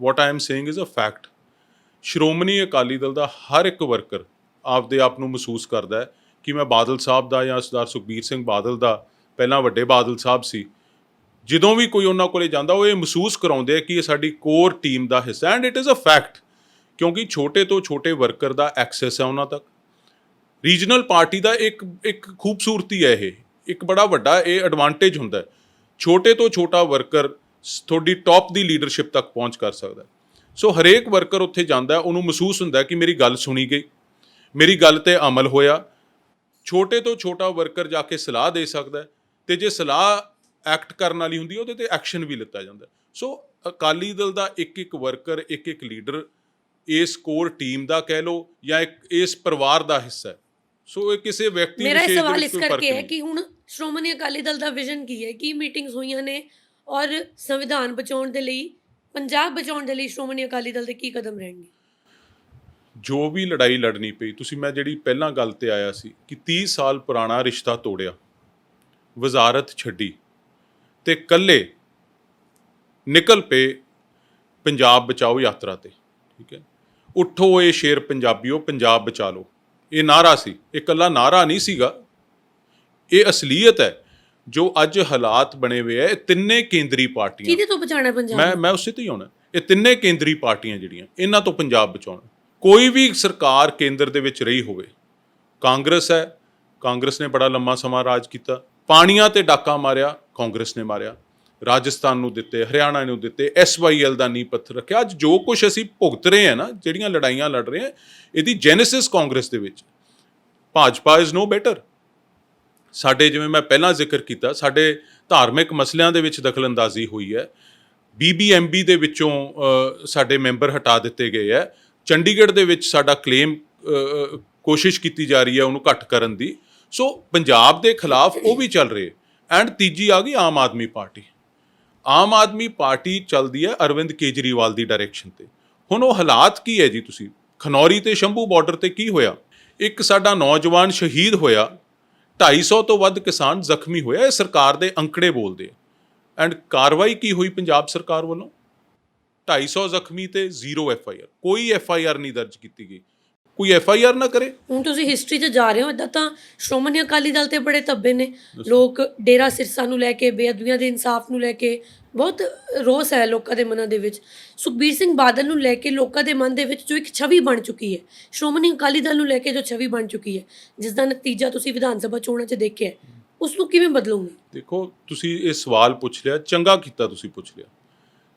What I am saying is a fact Shiromani Akali Dal ਦਾ ਹਰ ਇੱਕ ਵਰਕਰ ਆਪਦੇ ਆਪ ਨੂੰ ਮਹਿਸੂਸ ਕਰਦਾ ਹੈ ਕਿ ਮੈਂ ਬਾਦਲ ਸਾਹਿਬ ਦਾ ਜਾਂ ਸਰਦਾਰ ਸੁਖਬੀਰ ਸਿੰਘ ਬਾਦਲ ਦਾ, ਪਹਿਲਾਂ ਵੱਡੇ ਬਾਦਲ ਸਾਹਿਬ ਸੀ। ਜਦੋਂ ਵੀ ਕੋਈ ਉਹਨਾਂ ਕੋਲੇ ਜਾਂਦਾ, ਉਹ ਇਹ ਮਹਿਸੂਸ ਕਰਾਉਂਦੇ ਆ ਕਿ ਇਹ ਸਾਡੀ ਕੋਰ ਟੀਮ ਦਾ ਹਿੱਸਾ and it is a fact ਕਿਉਂਕਿ ਛੋਟੇ ਤੋਂ ਛੋਟੇ ਵਰਕਰ ਦਾ ਐਕਸੈਸ ਹੈ ਉਹਨਾਂ ਤੱਕ। ਰੀਜਨਲ ਪਾਰਟੀ ਦਾ ਇੱਕ ਇੱਕ ਖੂਬਸੂਰਤੀ ਹੈ ਇਹ। ਇੱਕ ਬੜਾ ਵੱਡਾ ਇਹ ਐਡਵਾਂਟੇਜ ਹੁੰਦਾ ਹੈ। ਛੋਟੇ ਤੋਂ ਛੋਟਾ ਵਰਕਰ ਤੁਹਾਡੀ ਟੌਪ ਦੀ ਲੀਡਰਸ਼ਿਪ ਤੱਕ ਪਹੁੰਚ ਕਰ ਸਕਦਾ ਸੋ ਹਰੇਕ ਵਰਕਰ ਉੱਥੇ ਜਾਂਦਾ ਉਹਨੂੰ ਮਹਿਸੂਸ ਹੁੰਦਾ ਕਿ ਮੇਰੀ ਗੱਲ ਸੁਣੀ ਗਈ, ਮੇਰੀ ਗੱਲ ਤੇ ਅਮਲ ਹੋਇਆ। ਛੋਟੇ ਤੋਂ ਛੋਟਾ ਵਰਕਰ ਜਾ ਕੇ ਸਲਾਹ ਦੇ ਸਕਦਾ ਹੈ ਤੇ ਜੇ ਸਲਾਹ ਐਕਟ ਕਰਨ ਵਾਲੀ ਹੁੰਦੀ ਉਹਦੇ ਤੇ ਐਕਸ਼ਨ ਵੀ ਲਿੱਤਾ ਜਾਂਦਾ ਸੋ ਅਕਾਲੀ ਦਲ ਦਾ ਇੱਕ ਇੱਕ ਵਰਕਰ ਇੱਕ ਇੱਕ ਲੀਡਰ ਇਸ ਕੋਰ ਟੀਮ ਦਾ ਕਹਿ ਲਓ ਜਾਂ ਇੱਕ, ਇਸ ਪਰਿਵਾਰ ਦਾ ਹਿੱਸਾ ਹੈ। ਸੋ ਇਹ ਕਿਸੇ ਵਿਅਕਤੀ ਮੇਰਾ ਇਹ ਵਿਸ਼ੇਸ਼ ਦੇ ਸਵਾਲ ਵਿੱਚ ਇਸ ਕੋਈ ਫ਼ਰਕ ਕਰਕੇ ਹੈ ਨਹੀਂ। ਕਿ ਹੁਣ ਸ਼੍ਰੋਮਣੀ ਅਕਾਲੀ ਦਲ ਦਾ ਵਿਜ਼ਨ ਕੀ ਹੈ? ਕੀ ਮੀਟਿੰਗਸ ਹੋਈਆਂ ਨੇ? ਔਰ ਸੰਵਿਧਾਨ ਬਚਾਉਣ ਦੇ ਲਈ ਪੰਜਾਬ ਬਚਾਉਣ ਦੇ ਲਈ ਸ਼੍ਰੋਮਣੀ ਅਕਾਲੀ ਦਲ ਦੇ ਕੀ ਕਦਮ ਰਹਿਣਗੇ? ਜੋ ਵੀ ਲੜਾਈ ਲੜਨੀ ਪਈ ਤੁਸੀਂ ਮੈਂ ਜਿਹੜੀ ਪਹਿਲਾਂ ਗੱਲ ਤੇ ਆਇਆ ਸੀ ਕਿ 30 ਸਾਲ ਪੁਰਾਣਾ ਰਿਸ਼ਤਾ ਤੋੜਿਆ ਵਜ਼ਾਰਤ ਛੱਡੀ ਤੇ ਕੱਲੇ ਨਿਕਲ ਪਏ ਪੰਜਾਬ ਬਚਾਓ ਯਾਤਰਾ ਤੇ ਠੀਕ ਹੈ? ਉੱਠੋ ਏ ਸ਼ੇਰ ਪੰਜਾਬੀਓ ਪੰਜਾਬ ਬਚਾ ਲਓ। ਇਹ ਨਾਰਾ ਸੀ ਇਹ ਕੱਲਾ ਨਾਰਾ ਨਹੀਂ ਸੀਗਾ। ਇਹ ਅਸਲੀਅਤ ਹੈ ਜੋ ਅੱਜ ਹਾਲਾਤ ਬਣੇ ਹੋਏ ਇਹ ਤਿੰਨੇ ਕੇਂਦਰੀ ਪਾਰਟੀਆਂ। ਕਿਹਦੇ ਤੋਂ ਬਚਾਉਣਾ ਪੰਜਾਬ ਮੈਂ ਮੈਂ ਉਸੇ ਤੇ ਹੀ ਆਉਣਾ। ਇਹ ਤਿੰਨੇ ਕੇਂਦਰੀ ਪਾਰਟੀਆਂ ਜਿਹੜੀਆਂ ਇਹਨਾਂ ਤੋਂ ਪੰਜਾਬ ਬਚਾਉਣਾ। ਕੋਈ ਵੀ ਸਰਕਾਰ ਕੇਂਦਰ ਦੇ ਵਿੱਚ ਰਹੀ ਹੋਵੇ ਕਾਂਗਰਸ ਹੈ ਕਾਂਗਰਸ ਨੇ ਬੜਾ ਲੰਮਾ ਸਮਾਂ ਰਾਜ ਕੀਤਾ ਪਾਣੀਆਂ ਤੇ ਡਾਕਾ ਮਾਰਿਆ ਕਾਂਗਰਸ ਨੇ ਮਾਰਿਆ। ਰਾਜਸਥਾਨ ਨੂੰ ਦਿੱਤੇ, ਹਰਿਆਣਾ ਨੂੰ ਦਿੱਤੇ ਐਸਵਾਈਐਲ ਦਾ ਨੀਂਹ ਪੱਥਰ ਰੱਖਿਆ। ਅੱਜ ਜੋ ਕੁਝ ਅਸੀਂ ਭੁਗਤ ਰਹੇ ਹਾਂ ਨਾ, ਜਿਹੜੀਆਂ ਲੜਾਈਆਂ ਲੜ ਰਹੇ ਹਾਂ, ਇਹਦੀ ਜੈਨੇਸਿਸ ਕਾਂਗਰਸ ਦੇ ਵਿੱਚ। ਭਾਜਪਾ ਇਜ਼ ਨੋ ਬੈਟਰ ਸਾਡੇ ਜਿਵੇਂ ਮੈਂ ਪਹਿਲਾਂ ਜ਼ਿਕਰ ਕੀਤਾ, ਸਾਡੇ ਧਾਰਮਿਕ ਮਸਲਿਆਂ ਦੇ ਵਿੱਚ ਦਖਲਅੰਦਾਜ਼ੀ ਹੋਈ ਹੈ। ਬੀਬੀਐਮਬੀ ਦੇ ਵਿੱਚੋਂ ਸਾਡੇ ਮੈਂਬਰ ਹਟਾ ਦਿੱਤੇ ਗਏ ਹੈ। ਚੰਡੀਗੜ੍ਹ ਦੇ ਵਿੱਚ ਸਾਡਾ ਕਲੇਮ ਕੋਸ਼ਿਸ਼ ਕੀਤੀ ਜਾ ਰਹੀ ਹੈ ਉਹਨੂੰ ਘੱਟ ਕਰਨ ਦੀ। ਸੋ ਪੰਜਾਬ ਦੇ ਖਿਲਾਫ ਉਹ ਵੀ ਚੱਲ ਰਹੇ। ਐਂਡ ਤੀਜੀ ਆ ਗਈ ਆਮ ਆਦਮੀ ਪਾਰਟੀ। ਆਮ ਆਦਮੀ ਪਾਰਟੀ ਚੱਲਦੀ ਹੈ ਅਰਵਿੰਦ ਕੇਜਰੀਵਾਲ ਦੀ ਡਾਇਰੈਕਸ਼ਨ ਤੇ। ਹੁਣ ਉਹ ਹਾਲਾਤ ਕੀ ਹੈ ਜੀ ਤੁਸੀਂ? ਖਨੌਰੀ ਤੇ ਸ਼ੰਭੂ ਬਾਰਡਰ ਤੇ ਕੀ ਹੋਇਆ? ਇੱਕ ਸਾਡਾ ਨੌਜਵਾਨ ਸ਼ਹੀਦ ਹੋਇਆ। 250 ਤੋਂ ਵੱਧ ਕਿਸਾਨ ਜ਼ਖਮੀ ਹੋਇਆ, ਇਹ ਸਰਕਾਰ ਦੇ ਅੰਕੜੇ ਬੋਲਦੇ ਐਂਡ ਕਾਰਵਾਈ ਕੀ ਹੋਈ ਪੰਜਾਬ ਸਰਕਾਰ ਵੱਲੋਂ? 250 ਜ਼ਖਮੀ ਤੇ ਜ਼ੀਰੋ ਐਫ ਆਈ ਆਰ ਕੋਈ ਐਫ ਆਈ ਆਰ ਨਹੀਂ ਦਰਜ ਕੀਤੀ ਗਈ। ਕੋਈ ਐਫ ਆਈ ਆਰ ਨਾ ਕਰੇ? ਹੁਣ ਤੁਸੀਂ ਹਿਸਟਰੀ 'ਚ ਜਾ ਰਹੇ ਹੋ ਇਦਾਂ ਤਾਂ ਸ਼੍ਰੋਮਣੀ ਅਕਾਲੀ ਦਲ ਤੇ ਬੜੇ ਧੱਬੇ ਨੇ। ਲੋਕ ਡੇਰਾ ਸਿਰਸਾ ਨੂੰ ਲੈ ਕੇ ਬੇਅਦਬੀਆਂ ਦੇ ਇਨਸਾਫ ਨੂੰ ਲੈ ਕੇ ਬਹੁਤ ਰੋਸ ਹੈ ਲੋਕਾਂ ਦੇ ਮਨਾਂ ਦੇ ਵਿੱਚ। ਸੁਖਬੀਰ ਸਿੰਘ ਬਾਦਲ ਨੂੰ ਲੈ ਕੇ ਲੋਕਾਂ ਦੇ ਮਨ ਦੇ ਵਿੱਚ ਜੋ ਇੱਕ ਛਵੀ ਬਣ ਚੁੱਕੀ ਹੈ ਸ਼੍ਰੋਮਣੀ ਅਕਾਲੀ ਦਲ ਨੂੰ ਲੈ ਕੇ ਜੋ ਛਵੀ ਬਣ ਚੁੱਕੀ ਹੈ ਜਿਸ ਦਾ ਨਤੀਜਾ ਤੁਸੀਂ ਵਿਧਾਨ ਸਭਾ ਚੋਣਾਂ 'ਚ ਦੇਖਿਆ ਹੈ, ਉਸ ਨੂੰ ਕਿਵੇਂ ਬਦਲੋਗੇ? ਦੇਖੋ ਤੁਸੀਂ ਇਹ ਸਵਾਲ ਪੁੱਛ ਲਿਆ ਚੰਗਾ ਕੀਤਾ ਤੁਸੀਂ ਪੁੱਛ ਲਿਆ।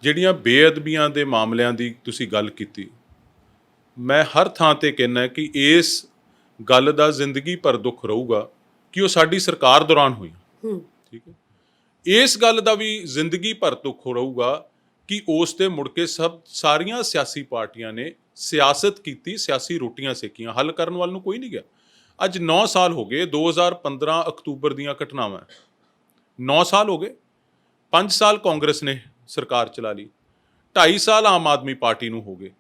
ਜਿਹੜੀਆਂ ਬੇਅਦਬੀਆਂ ਦੇ ਮਾਮਲਿਆਂ ਦੀ ਤੁਸੀਂ ਗੱਲ ਕੀਤੀ ਮੈਂ ਹਰ ਥਾਂ ਤੇ ਕਹਿਣਾ ਕਿ ਇਸ ਗੱਲ ਦਾ ਜ਼ਿੰਦਗੀ ਭਰ ਦੁੱਖ ਰਹੂਗਾ ਕਿ ਉਹ ਸਾਡੀ ਸਰਕਾਰ ਦੌਰਾਨ ਹੋਈ। ਹੂੰ। ਠੀਕ ਹੈ। ਇਸ ਗੱਲ ਦਾ ਵੀ ਜ਼ਿੰਦਗੀ ਭਰ ਦੁੱਖ ਰਹੂਗਾ ਕਿ ਉਸ ਤੇ ਮੁੜ ਕੇ ਸਭ ਸਾਰੀਆਂ ਸਿਆਸੀ ਪਾਰਟੀਆਂ ਨੇ ਸਿਆਸਤ ਕੀਤੀ ਸਿਆਸੀ ਰੋਟੀਆਂ ਸੇਕੀਆਂ। ਹੱਲ ਕਰਨ ਵੱਲ ਨੂੰ ਕੋਈ ਨਹੀਂ ਗਿਆ। ਅੱਜ 9 ਸਾਲ ਹੋ ਗਏ 2015 ਅਕਤੂਬਰ ਦੀਆਂ ਘਟਨਾਵਾਂ। 9 ਸਾਲ ਹੋ ਗਏ। 5 ਸਾਲ ਕਾਂਗਰਸ ਨੇ ਸਰਕਾਰ ਚਲਾ ਲਈ। 2.5 ਸਾਲ ਆਮ ਆਦਮੀ ਪਾਰਟੀ ਨੂੰ ਹੋ ਗਏ।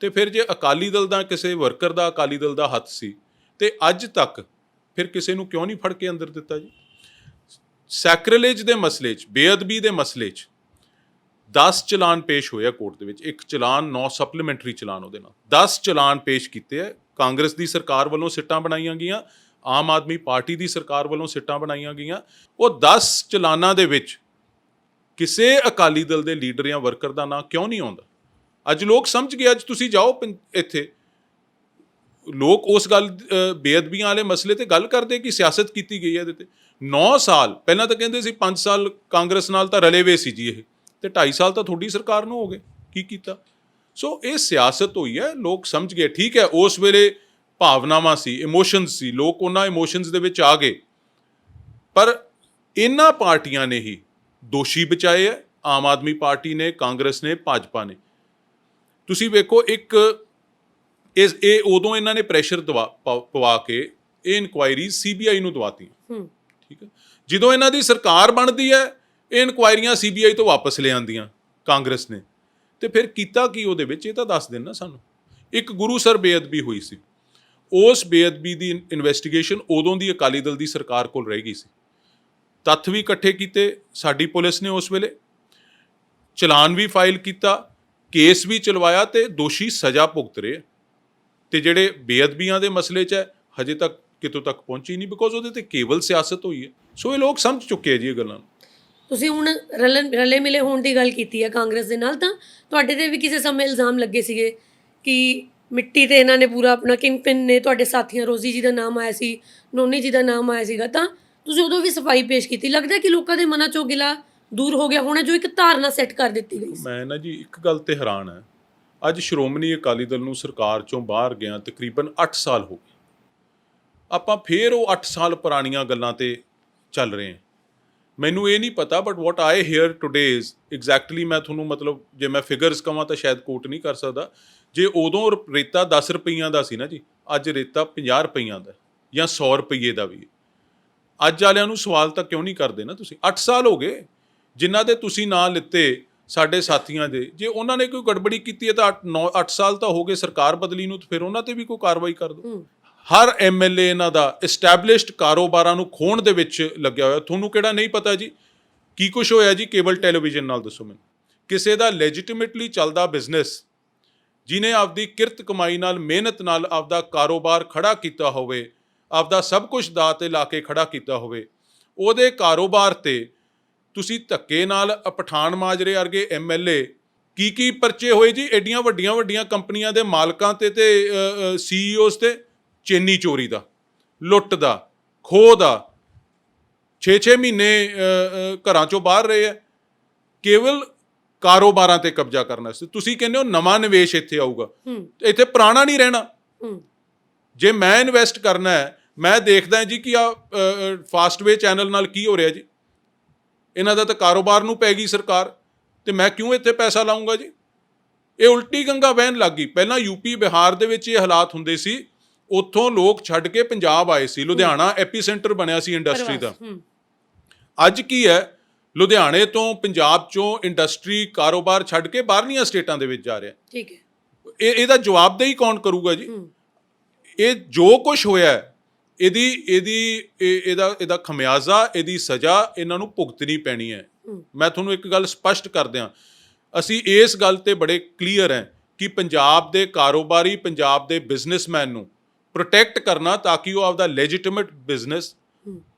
ਤੇ ਫਿਰ ਜੇ ਅਕਾਲੀ ਦਲ ਦਾ ਕਿਸੇ ਵਰਕਰ ਦਾ ਅਕਾਲੀ ਦਲ ਦਾ ਹੱਥ ਸੀ, ਤੇ ਅੱਜ ਤੱਕ ਫਿਰ ਕਿਸੇ ਨੂੰ ਕਿਉਂ ਨਹੀਂ ਫੜ ਕੇ ਅੰਦਰ ਦਿੱਤਾ ਜੀ? ਸੈਕ੍ਰਿਲੇਜ ਦੇ ਮਸਲੇ 'ਚ, ਬੇਅਦਬੀ ਦੇ ਮਸਲੇ 'ਚ 10 ਚਲਾਨ ਪੇਸ਼ ਹੋਇਆ ਕੋਰਟ ਦੇ ਵਿੱਚ, ਇੱਕ ਚਲਾਨ 9 ਸਪਲੀਮੈਂਟਰੀ ਚਲਾਨ ਉਹਦੇ ਨਾਲ। 10 ਚਲਾਨ ਪੇਸ਼ ਕੀਤੇ ਹੈ ਕਾਂਗਰਸ ਦੀ ਸਰਕਾਰ ਵੱਲੋਂ ਸਿੱਟਾਂ ਬਣਾਈਆਂ ਗਈਆਂ, ਆਮ ਆਦਮੀ ਪਾਰਟੀ ਦੀ ਸਰਕਾਰ ਵੱਲੋਂ ਸਿੱਟਾਂ ਬਣਾਈਆਂ ਗਈਆਂ। ਉਹ 10 ਚਲਾਨਾਂ ਦੇ ਵਿੱਚ ਕਿਸੇ ਅਕਾਲੀ ਦਲ ਦੇ ਲੀਡਰ ਜਾਂ ਵਰਕਰ ਦਾ ਨਾਂ ਕਿਉਂ ਨਹੀਂ ਆਉਂਦਾ? ਅੱਜ ਲੋਕ ਸਮਝ ਗਏ, ਅੱਜ ਤੁਸੀਂ ਜਾਓ ਪੰ- ਇੱਥੇ। ਲੋਕ ਉਸ ਗੱਲ ਬੇਅਦਬੀਆਂ ਵਾਲੇ ਮਸਲੇ ਤੇ ਗੱਲ ਕਰਦੇ ਕਿ ਸਿਆਸਤ ਕੀਤੀ ਗਈ ਹੈ ਇਹਦੇ ਤੇ। 9 ਸਾਲ, ਪਹਿਲਾਂ ਤਾਂ ਕਹਿੰਦੇ ਸੀ 5 ਸਾਲ ਕਾਂਗਰਸ ਨਾਲ ਤਾਂ ਰਲੇ ਵੇ ਸੀ ਜੀ ਇਹ। ਤੇ 2.5 ਸਾਲ ਤਾਂ ਤੁਹਾਡੀ ਸਰਕਾਰ ਨੂੰ ਹੋ ਗਏ, ਕੀ ਕੀਤਾ? ਸੋ ਇਹ ਸਿਆਸਤ ਹੋਈ ਹੈ, ਲੋਕ ਸਮਝ ਗਏ, ਠੀਕ ਹੈ, ਉਸ ਵੇਲੇ ਭਾਵਨਾਵਾਂ ਸੀ ਇਮੋਸ਼ਨਸ ਸੀ, ਲੋਕ ਉਹਨਾਂ ਇਮੋਸ਼ਨਸ ਦੇ ਵਿੱਚ ਆ ਗਏ। ਪਰ ਇਹਨਾਂ ਪਾਰਟੀਆਂ ਨੇ ਹੀ ਦੋਸ਼ੀ ਬਚਾਏ ਹੈ, ਆਮ ਆਦਮੀ ਪਾਰਟੀ ਨੇ, ਕਾਂਗਰਸ ਨੇ, ਭਾਜਪਾ ਨੇ। ਤੁਸੀਂ ਵੇਖੋ ਇੱਕ ਇਸ ਇਹ ਉਦੋਂ ਇਹਨਾਂ ਨੇ ਪ੍ਰੈਸ਼ਰ ਦਵਾ ਪਵਾ ਕੇ ਇਹ ਇਨਕੁਆਇਰੀ ਸੀਬੀਆਈ ਨੂੰ ਦਵਾਤੀਆਂ। ਹੂੰ। ਠੀਕ ਹੈ? ਜਦੋਂ ਇਹਨਾਂ ਦੀ ਸਰਕਾਰ ਬਣਦੀ ਹੈ ਇਹ ਇਨਕੁਆਇਰੀਆਂ ਸੀਬੀਆਈ ਤੋਂ ਵਾਪਸ ਲੈ ਆਂਦੀਆਂ ਕਾਂਗਰਸ ਨੇ। ਤੇ ਫਿਰ ਕੀਤਾ ਕੀ ਉਹਦੇ ਵਿੱਚ? ਇਹ ਤਾਂ ਦੱਸ ਦੇਣ ਨਾ ਸਾਨੂੰ। ਇੱਕ ਗੁਰੂ ਸਰ ਬੇਅਦਬੀ ਹੋਈ ਸੀ। ਉਸ ਬੇਅਦਬੀ ਦੀ ਇਨਵੈਸਟੀਗੇਸ਼ਨ ਉਦੋਂ ਦੀ ਅਕਾਲੀ ਦਲ ਦੀ ਸਰਕਾਰ ਕੋਲ ਰਹਿ ਗਈ ਸੀ। ਤੱਥ ਵੀ ਇਕੱਠੇ ਕੀਤੇ। ਸਾਡੀ ਪੁਲਿਸ ਨੇ ਉਸ ਵੇਲੇ ਚਲਾਨ ਵੀ ਫਾਈਲ ਕੀਤਾ। ਕੇਸ ਵੀ ਚਲਵਾਇਆ ਤੇ ਦੋਸ਼ੀ ਸਜ਼ਾ ਭੁਗਤ ਰਹੇ ਆ। ਤੇ ਜਿਹੜੇ ਬੇਅਦਬੀਆਂ ਦੇ ਮਸਲੇ 'ਚ ਹੈ, ਹਜੇ ਤੱਕ ਕਿਤੋਂ ਤੱਕ ਪਹੁੰਚੀ ਨਹੀਂ ਬਿਕੋਜ਼ ਉਹਦੇ ਤੇ ਕੇਵਲ ਸਿਆਸਤ ਹੋਈ ਹੈ। ਸੋ ਇਹ ਲੋਕ ਸਮਝ ਚੁੱਕੇ ਆ ਜੀ ਇਹ ਗੱਲਾਂ ਨੂੰ। ਤੁਸੀਂ ਹੁਣ ਰਲਨ ਰਲੇ ਮਿਲੇ ਹੋਣ ਦੀ ਗੱਲ ਕੀਤੀ ਹੈ ਕਾਂਗਰਸ ਦੇ ਨਾਲ, ਤਾਂ ਤੁਹਾਡੇ ਤੇ ਵੀ ਕਿਸੇ ਸਮੇਂ ਇਲਜ਼ਾਮ ਲੱਗੇ ਸੀਗੇ ਕਿ ਮਿੱਟੀ ਤੇ ਇਹਨਾਂ ਨੇ ਪੂਰਾ ਆਪਣਾ ਕਿੰਗ ਕਿੰਗਪਿਨ ਨੇ ਤੁਹਾਡੇ ਸਾਥੀਆਂ ਰੋਜ਼ੀ ਜੀ ਦਾ ਨਾਮ ਆਇਆ ਸੀ, ਨੋਨੀ ਜੀ ਦਾ ਨਾਮ ਆਇਆ ਸੀਗਾ, ਤਾਂ ਤੁਸੀਂ ਉਦੋਂ ਵੀ ਸਫ਼ਾਈ ਪੇਸ਼ ਕੀਤੀ। ਲੱਗਦਾ ਕਿ ਲੋਕਾਂ ਦੇ ਮਨਾਂ ਚੋਂ ਗਿਲਾ ਦੂਰ ਹੋ ਗਿਆ ਹੋਣਾ ਜੋ ਇੱਕ ਧਾਰਨਾ ਸੈੱਟ ਕਰ ਦਿੱਤੀ ਗਈ ਸੀ। ਮੈਂ ਨਾ ਜੀ ਇੱਕ ਗੱਲ ਤੇ ਹੈਰਾਨ ਹਾਂ। ਅੱਜ ਸ਼੍ਰੋਮਣੀ ਅਕਾਲੀ ਦਲ ਨੂੰ ਸਰਕਾਰ ਚੋਂ ਬਾਹਰ ਗਿਆ ਤਕਰੀਬਨ 8 ਸਾਲ ਹੋ ਗਏ। ਆਪਾਂ ਫੇਰ ਉਹ 8 ਸਾਲ ਪੁਰਾਣੀਆਂ ਗੱਲਾਂ ਤੇ ਚੱਲ ਰਹੇ ਹਾਂ। ਮੈਨੂੰ ਇਹ ਨਹੀਂ ਪਤਾ but what I hear today is exactly ਮੈਂ ਤੁਹਾਨੂੰ ਮਤਲਬ ਜੇ ਮੈਂ ਫਿਗਰਸ ਕਹਾਂ ਤਾਂ ਸ਼ਾਇਦ ਕੋਟ ਨਹੀਂ ਕਰ ਸਕਦਾ। ਜੇ ਉਦੋਂ ਰੇਤਾ 10 ਰੁਪਈਆਂ ਦਾ ਸੀ ਨਾ ਜੀ, ਅੱਜ ਰੇਤਾ 50 ਰੁਪਈਆਂ ਦਾ ਜਾਂ 100 ਰੁਪਈਏ ਦਾ ਵੀ ਅੱਜ ਵਾਲਿਆਂ ਨੂੰ ਸਵਾਲ ਤਾਂ ਕਿਉਂ ਨਹੀਂ ਕਰਦੇ ਨਾ ਤੁਸੀਂ? 8 ਸਾਲ ਹੋ ਗਏ। ਜਿਨ੍ਹਾਂ ਦੇ ਤੁਸੀਂ ਨਾਂ ਲਿੱਤੇ ਸਾਡੇ ਸਾਥੀਆਂ ਦੇ ਜੇ ਉਹਨਾਂ ਨੇ ਕੋਈ ਗੜਬੜੀ ਕੀਤੀ ਹੈ ਤਾਂ 8 9 8 ਸਾਲ ਤਾਂ ਹੋ ਗਏ ਸਰਕਾਰ ਬਦਲੀ ਨੂੰ ਤੇ ਫਿਰ ਉਹਨਾਂ ਤੇ ਵੀ ਕੋਈ ਕਾਰਵਾਈ ਕਰ ਦਿਓ। ਹਰ ਐਮਐਲਏ ਇਹਨਾਂ ਦਾ ਐਸਟੈਬਲਿਸ਼ਡ ਕਾਰੋਬਾਰਾਂ ਨੂੰ ਖੋਣ ਦੇ ਵਿੱਚ ਲੱਗਿਆ ਹੋਇਆ। ਤੁਹਾਨੂੰ ਕਿਹੜਾ ਨਹੀਂ ਪਤਾ ਜੀ? ਕੀ ਕੁਝ ਹੋਇਆ ਜੀ? ਕੇਬਲ ਟੈਲੀਵਿਜ਼ਨ ਨਾਲ ਦੱਸੋ ਮੈਨੂੰ। ਕਿਸੇ ਦਾ ਲੈਜੀਟਿਮੇਟਲੀ ਚੱਲਦਾ ਬਿਜ਼ਨਸ ਜਿਨੇ ਆਪਦੀ ਕਿਰਤ ਕਮਾਈ ਨਾਲ ਮਿਹਨਤ ਨਾਲ ਆਪਦਾ ਕਾਰੋਬਾਰ ਖੜਾ ਕੀਤਾ ਹੋਵੇ ਆਪਦਾ ਸਭ ਕੁਝ ਦਾਅ ਤੇ ਲਾ ਕੇ ਖੜਾ ਕੀਤਾ ਹੋਵੇ ਉਹਦੇ ਕਾਰੋਬਾਰ ਤੇ ਤੁਸੀਂ ਧੱਕੇ ਨਾਲ ਪਠਾਨ ਮਾਜਰੇ ਵਰਗੇ ਐਮਐਲਏ ਕੀ ਕੀ ਪਰਚੇ ਹੋਏ ਜੀ? ਐਡੀਆਂ ਵੱਡੀਆਂ ਵੱਡੀਆਂ ਕੰਪਨੀਆਂ ਦੇ ਮਾਲਕਾਂ ਤੇ ਤੇ ਸੀਈਓਜ਼ ਤੇ? ਚੇਨੀ ਚੋਰੀ ਦਾ ਲੁੱਟ ਦਾ ਖੋਹ ਦਾ। 6-6 ਮਹੀਨੇ ਘਰਾਂ ਚੋਂ ਬਾਹਰ ਰਹੇ ਆ ਕੇਵਲ ਕਾਰੋਬਾਰਾਂ ਤੇ ਕਬਜ਼ਾ ਕਰਨਾ ਸੀ ਤੁਸੀਂ ਕਹਿੰਦੇ ਹੋ ਨਵਾਂ ਨਿਵੇਸ਼ ਇੱਥੇ ਆਊਗਾ। ਇੱਥੇ ਪੁਰਾਣਾ ਨਹੀਂ ਰਹਿਣਾ। ਜੇ ਮੈਂ ਇਨਵੈਸਟ ਕਰਨਾ ਹੈ ਮੈਂ ਦੇਖਦਾ ਜੀ ਕਿ ਆ ਫਾਸਟਵੇ ਚੈਨਲ ਨਾਲ ਕੀ ਹੋ ਰਿਹਾ ਜੀ? ਇਹਨਾਂ ਦਾ ਤਾਂ ਕਾਰੋਬਾਰ ਨੂੰ ਪੈ ਗਈ ਸਰਕਾਰ। ਤੇ ਮੈਂ ਕਿਉਂ ਇੱਥੇ ਪੈਸਾ ਲਾਉਂਗਾ ਜੀ? ਇਹ ਉਲਟੀ ਗੰਗਾ ਵਹਿਣ ਲੱਗ ਗਈ। ਪਹਿਲਾਂ ਯੂਪੀ ਬਿਹਾਰ ਦੇ ਵਿੱਚ ਇਹ ਹਾਲਾਤ ਹੁੰਦੇ ਸੀ। ਉੱਥੋਂ ਲੋਕ ਛੱਡ ਕੇ ਪੰਜਾਬ ਆਏ ਸੀ। ਲੁਧਿਆਣਾ ਐਪੀਸੈਂਟਰ ਬਣਿਆ ਸੀ ਇੰਡਸਟਰੀ ਦਾ। ਅੱਜ ਕੀ ਹੈ? ਲੁਧਿਆਣੇ ਤੋਂ ਪੰਜਾਬ ਚੋਂ ਇੰਡਸਟਰੀ ਕਾਰੋਬਾਰ ਛੱਡ ਕੇ ਬਾਹਰਲੀਆਂ ਸਟੇਟਾਂ ਦੇ ਵਿੱਚ ਜਾ ਰਿਹਾ। ਠੀਕ ਹੈ। ਇਹ ਇਹਦਾ ਜਵਾਬਦੇਹੀ ਕੌਣ ਕਰੂਗਾ ਜੀ? ਇਹ ਜੋ ਕੁਝ ਹੋਇਆ ਹੈ, ਇਹਦੀ ਇਹਦੀ ਇਹ- ਇਹਦਾ ਇਹਦਾ ਖਮਿਆਜ਼ਾ ਇਹਦੀ ਸਜ਼ਾ ਇਹਨਾਂ ਨੂੰ ਭੁਗਤਣੀ ਪੈਣੀ ਹੈ। ਮੈਂ ਤੁਹਾਨੂੰ ਇੱਕ ਗੱਲ ਸਪਸ਼ਟ ਕਰ ਦਿਆਂ ਅਸੀਂ ਇਸ ਗੱਲ ਤੇ ਬੜੇ ਕਲੀਅਰ ਹੈ ਕਿ ਪੰਜਾਬ ਦੇ ਕਾਰੋਬਾਰੀ ਪੰਜਾਬ ਦੇ ਬਿਜ਼ਨਸਮੈਨ ਨੂੰ ਪ੍ਰੋਟੈਕਟ ਕਰਨਾ ਤਾਂ ਕਿ ਉਹ ਆਪਦਾ ਲੈਜੀਟਿਮੇਟ ਬਿਜ਼ਨਸ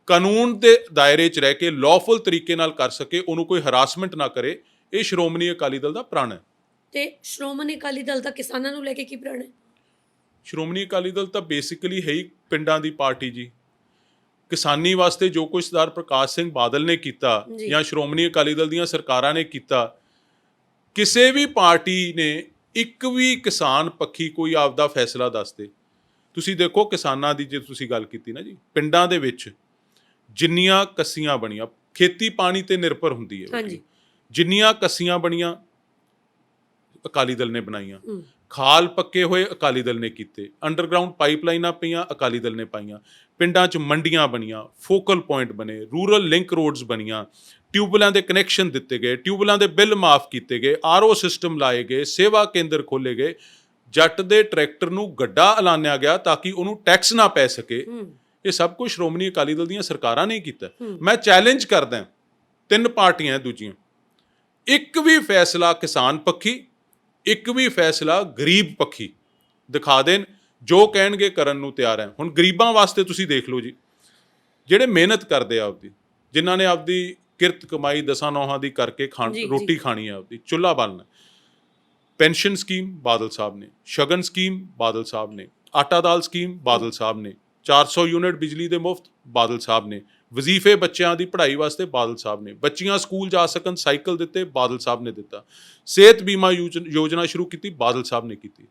ਕਾਨੂੰਨ ਦੇ ਦਾਇਰੇ 'ਚ ਰਹਿ ਕੇ ਲawful ਤਰੀਕੇ ਨਾਲ ਕਰ ਸਕੇ ਉਹਨੂੰ ਕੋਈ ਹਰਾਸਮੈਂਟ ਨਾ ਕਰੇ ਇਹ ਸ਼੍ਰੋਮਣੀ ਅਕਾਲੀ ਦਲ ਦਾ ਪ੍ਰਣ ਹੈ। ਤੇ ਸ਼੍ਰੋਮਣੀ ਅਕਾਲੀ ਦਲ ਦਾ ਕਿਸਾਨਾਂ ਨੂੰ ਲੈ ਕੇ ਕੀ ਪ੍ਰਣ ਹੈ? ਸ਼੍ਰੋਮਣੀ ਅਕਾਲੀ ਦਲ ਤਾਂ ਬੇਸਿਕਲੀ ਹੈ ਹੀ ਪਿੰਡਾਂ ਦੀ ਪਾਰਟੀ ਜੀ। ਕਿਸਾਨੀ ਵਾਸਤੇ ਜੋ ਕੁਝ ਸਰਦਾਰ ਪ੍ਰਕਾਸ਼ ਸਿੰਘ ਬਾਦਲ ਨੇ ਕੀਤਾ ਜੀ। ਜਾਂ ਸ਼੍ਰੋਮਣੀ ਅਕਾਲੀ ਦਲ ਦੀਆਂ ਸਰਕਾਰਾਂ ਨੇ ਕੀਤਾ ਕਿਸੇ ਵੀ ਪਾਰਟੀ ਨੇ ਇੱਕ ਵੀ ਕਿਸਾਨ ਪੱਖੀ ਕੋਈ ਆਪਦਾ ਫੈਸਲਾ ਦੱਸਦੇ ਤੁਸੀਂ ਦੇਖੋ ਕਿਸਾਨਾਂ ਦੀ ਜੇ ਤੁਸੀਂ ਗੱਲ ਕੀਤੀ ਨਾ ਜੀ ਪਿੰਡਾਂ ਦੇ ਵਿੱਚ ਜਿੰਨੀਆਂ ਕੱਸੀਆਂ ਬਣੀਆਂ ਖੇਤੀ ਪਾਣੀ ਤੇ ਨਿਰਭਰ ਹੁੰਦੀ ਹੈ। ਹਾਂਜੀ। ਜਿੰਨੀਆਂ ਕੱਸੀਆਂ ਬਣੀਆਂ ਅਕਾਲੀ ਦਲ ਨੇ ਬਣਾਈਆਂ। ਖਾਲ ਪੱਕੇ ਹੋਏ ਅਕਾਲੀ ਦਲ ਨੇ ਕੀਤੇ। ਅੰਡਰਗਰਾਉਂਡ ਪਾਈਪਲਾਈਨਾਂ ਪਈਆਂ ਅਕਾਲੀ ਦਲ ਨੇ ਪਾਈਆਂ। ਪਿੰਡਾਂ 'ਚ ਮੰਡੀਆਂ ਬਣੀਆਂ ਫੋਕਲ ਪੁਆਇੰਟ ਬਣੇ ਰੂਰਲ ਲਿੰਕ ਰੋਡਸ ਬਣੀਆਂ। ਟਿਊਬਲਾਂ ਦੇ ਕਨੈਕਸ਼ਨ ਦਿੱਤੇ ਗਏ ਟਿਊਬਲਾਂ ਦੇ ਬਿੱਲ ਮਾਫ ਕੀਤੇ ਗਏ ਆਰਓ ਸਿਸਟਮ ਲਾਏ ਗਏ ਸੇਵਾ ਕੇਂਦਰ ਖੋਲੇ ਗਏ। ਜੱਟ ਦੇ ਟਰੈਕਟਰ ਨੂੰ ਗੱਡਾ ਐਲਾਨਿਆ ਗਿਆ ਤਾਂ ਕਿ ਉਹਨੂੰ ਟੈਕਸ ਨਾ ਪੈ ਸਕੇ। ਇਹ ਸਭ ਕੁਝ ਸ਼੍ਰੋਮਣੀ ਅਕਾਲੀ ਦਲ ਦੀਆਂ ਸਰਕਾਰਾਂ ਨੇ ਕੀਤਾ। ਮੈਂ ਚੈਲੰਜ ਕਰਦਾ ਤਿੰਨ ਪਾਰਟੀਆਂ ਦੂਜੀਆਂ। ਇੱਕ ਵੀ ਫੈਸਲਾ ਕਿਸਾਨ ਪੱਖੀ ਇੱਕ ਵੀ ਫੈਸਲਾ ਗਰੀਬ ਪੱਖੀ ਦਿਖਾ ਦੇਣ ਜੋ ਕਹਿਣਗੇ ਕਰਨ ਨੂੰ ਤਿਆਰ ਹੈ ਹੁਣ ਗਰੀਬਾਂ ਵਾਸਤੇ ਤੁਸੀਂ ਦੇਖ ਲਓ ਜੀ ਜਿਹੜੇ ਮਿਹਨਤ ਕਰਦੇ ਆ ਆਪਦੀ ਜਿਨ੍ਹਾਂ ਨੇ ਆਪਦੀ ਕਿਰਤ ਕਮਾਈ ਦਸਾਂ ਨੌਹਾਂ ਦੀ ਕਰਕੇ ਖਾਣ। ਰੋਟੀ ਖਾਣੀ ਹੈ ਆਪਦੀ ਚੁੱਲ੍ਹਾ ਬਾਲਣਾ ਪੈਨਸ਼ਨ ਸਕੀਮ ਬਾਦਲ ਸਾਹਿਬ ਨੇ ਸ਼ਗਨ ਸਕੀਮ ਬਾਦਲ ਸਾਹਿਬ ਨੇ ਆਟਾ ਦਾਲ ਸਕੀਮ ਬਾਦਲ ਸਾਹਿਬ ਨੇ 400 ਯੂਨਿਟ ਬਿਜਲੀ ਦੇ ਮੁਫਤ ਬਾਦਲ ਸਾਹਿਬ ਨੇ ਵਜ਼ੀਫੇ ਬੱਚਿਆਂ ਦੀ ਪੜ੍ਹਾਈ ਵਾਸਤੇ ਬਾਦਲ ਸਾਹਿਬ ਨੇ ਬੱਚੀਆਂ ਸਕੂਲ ਜਾ ਸਕਣ ਸਾਈਕਲ ਦਿੱਤੇ ਬਾਦਲ ਸਾਹਿਬ ਨੇ ਦਿੱਤਾ। ਸਿਹਤ ਬੀਮਾ ਯੋਜ- ਯੋਜਨਾ ਸ਼ੁਰੂ ਕੀਤੀ ਬਾਦਲ ਸਾਹਿਬ ਨੇ ਕੀਤੀ।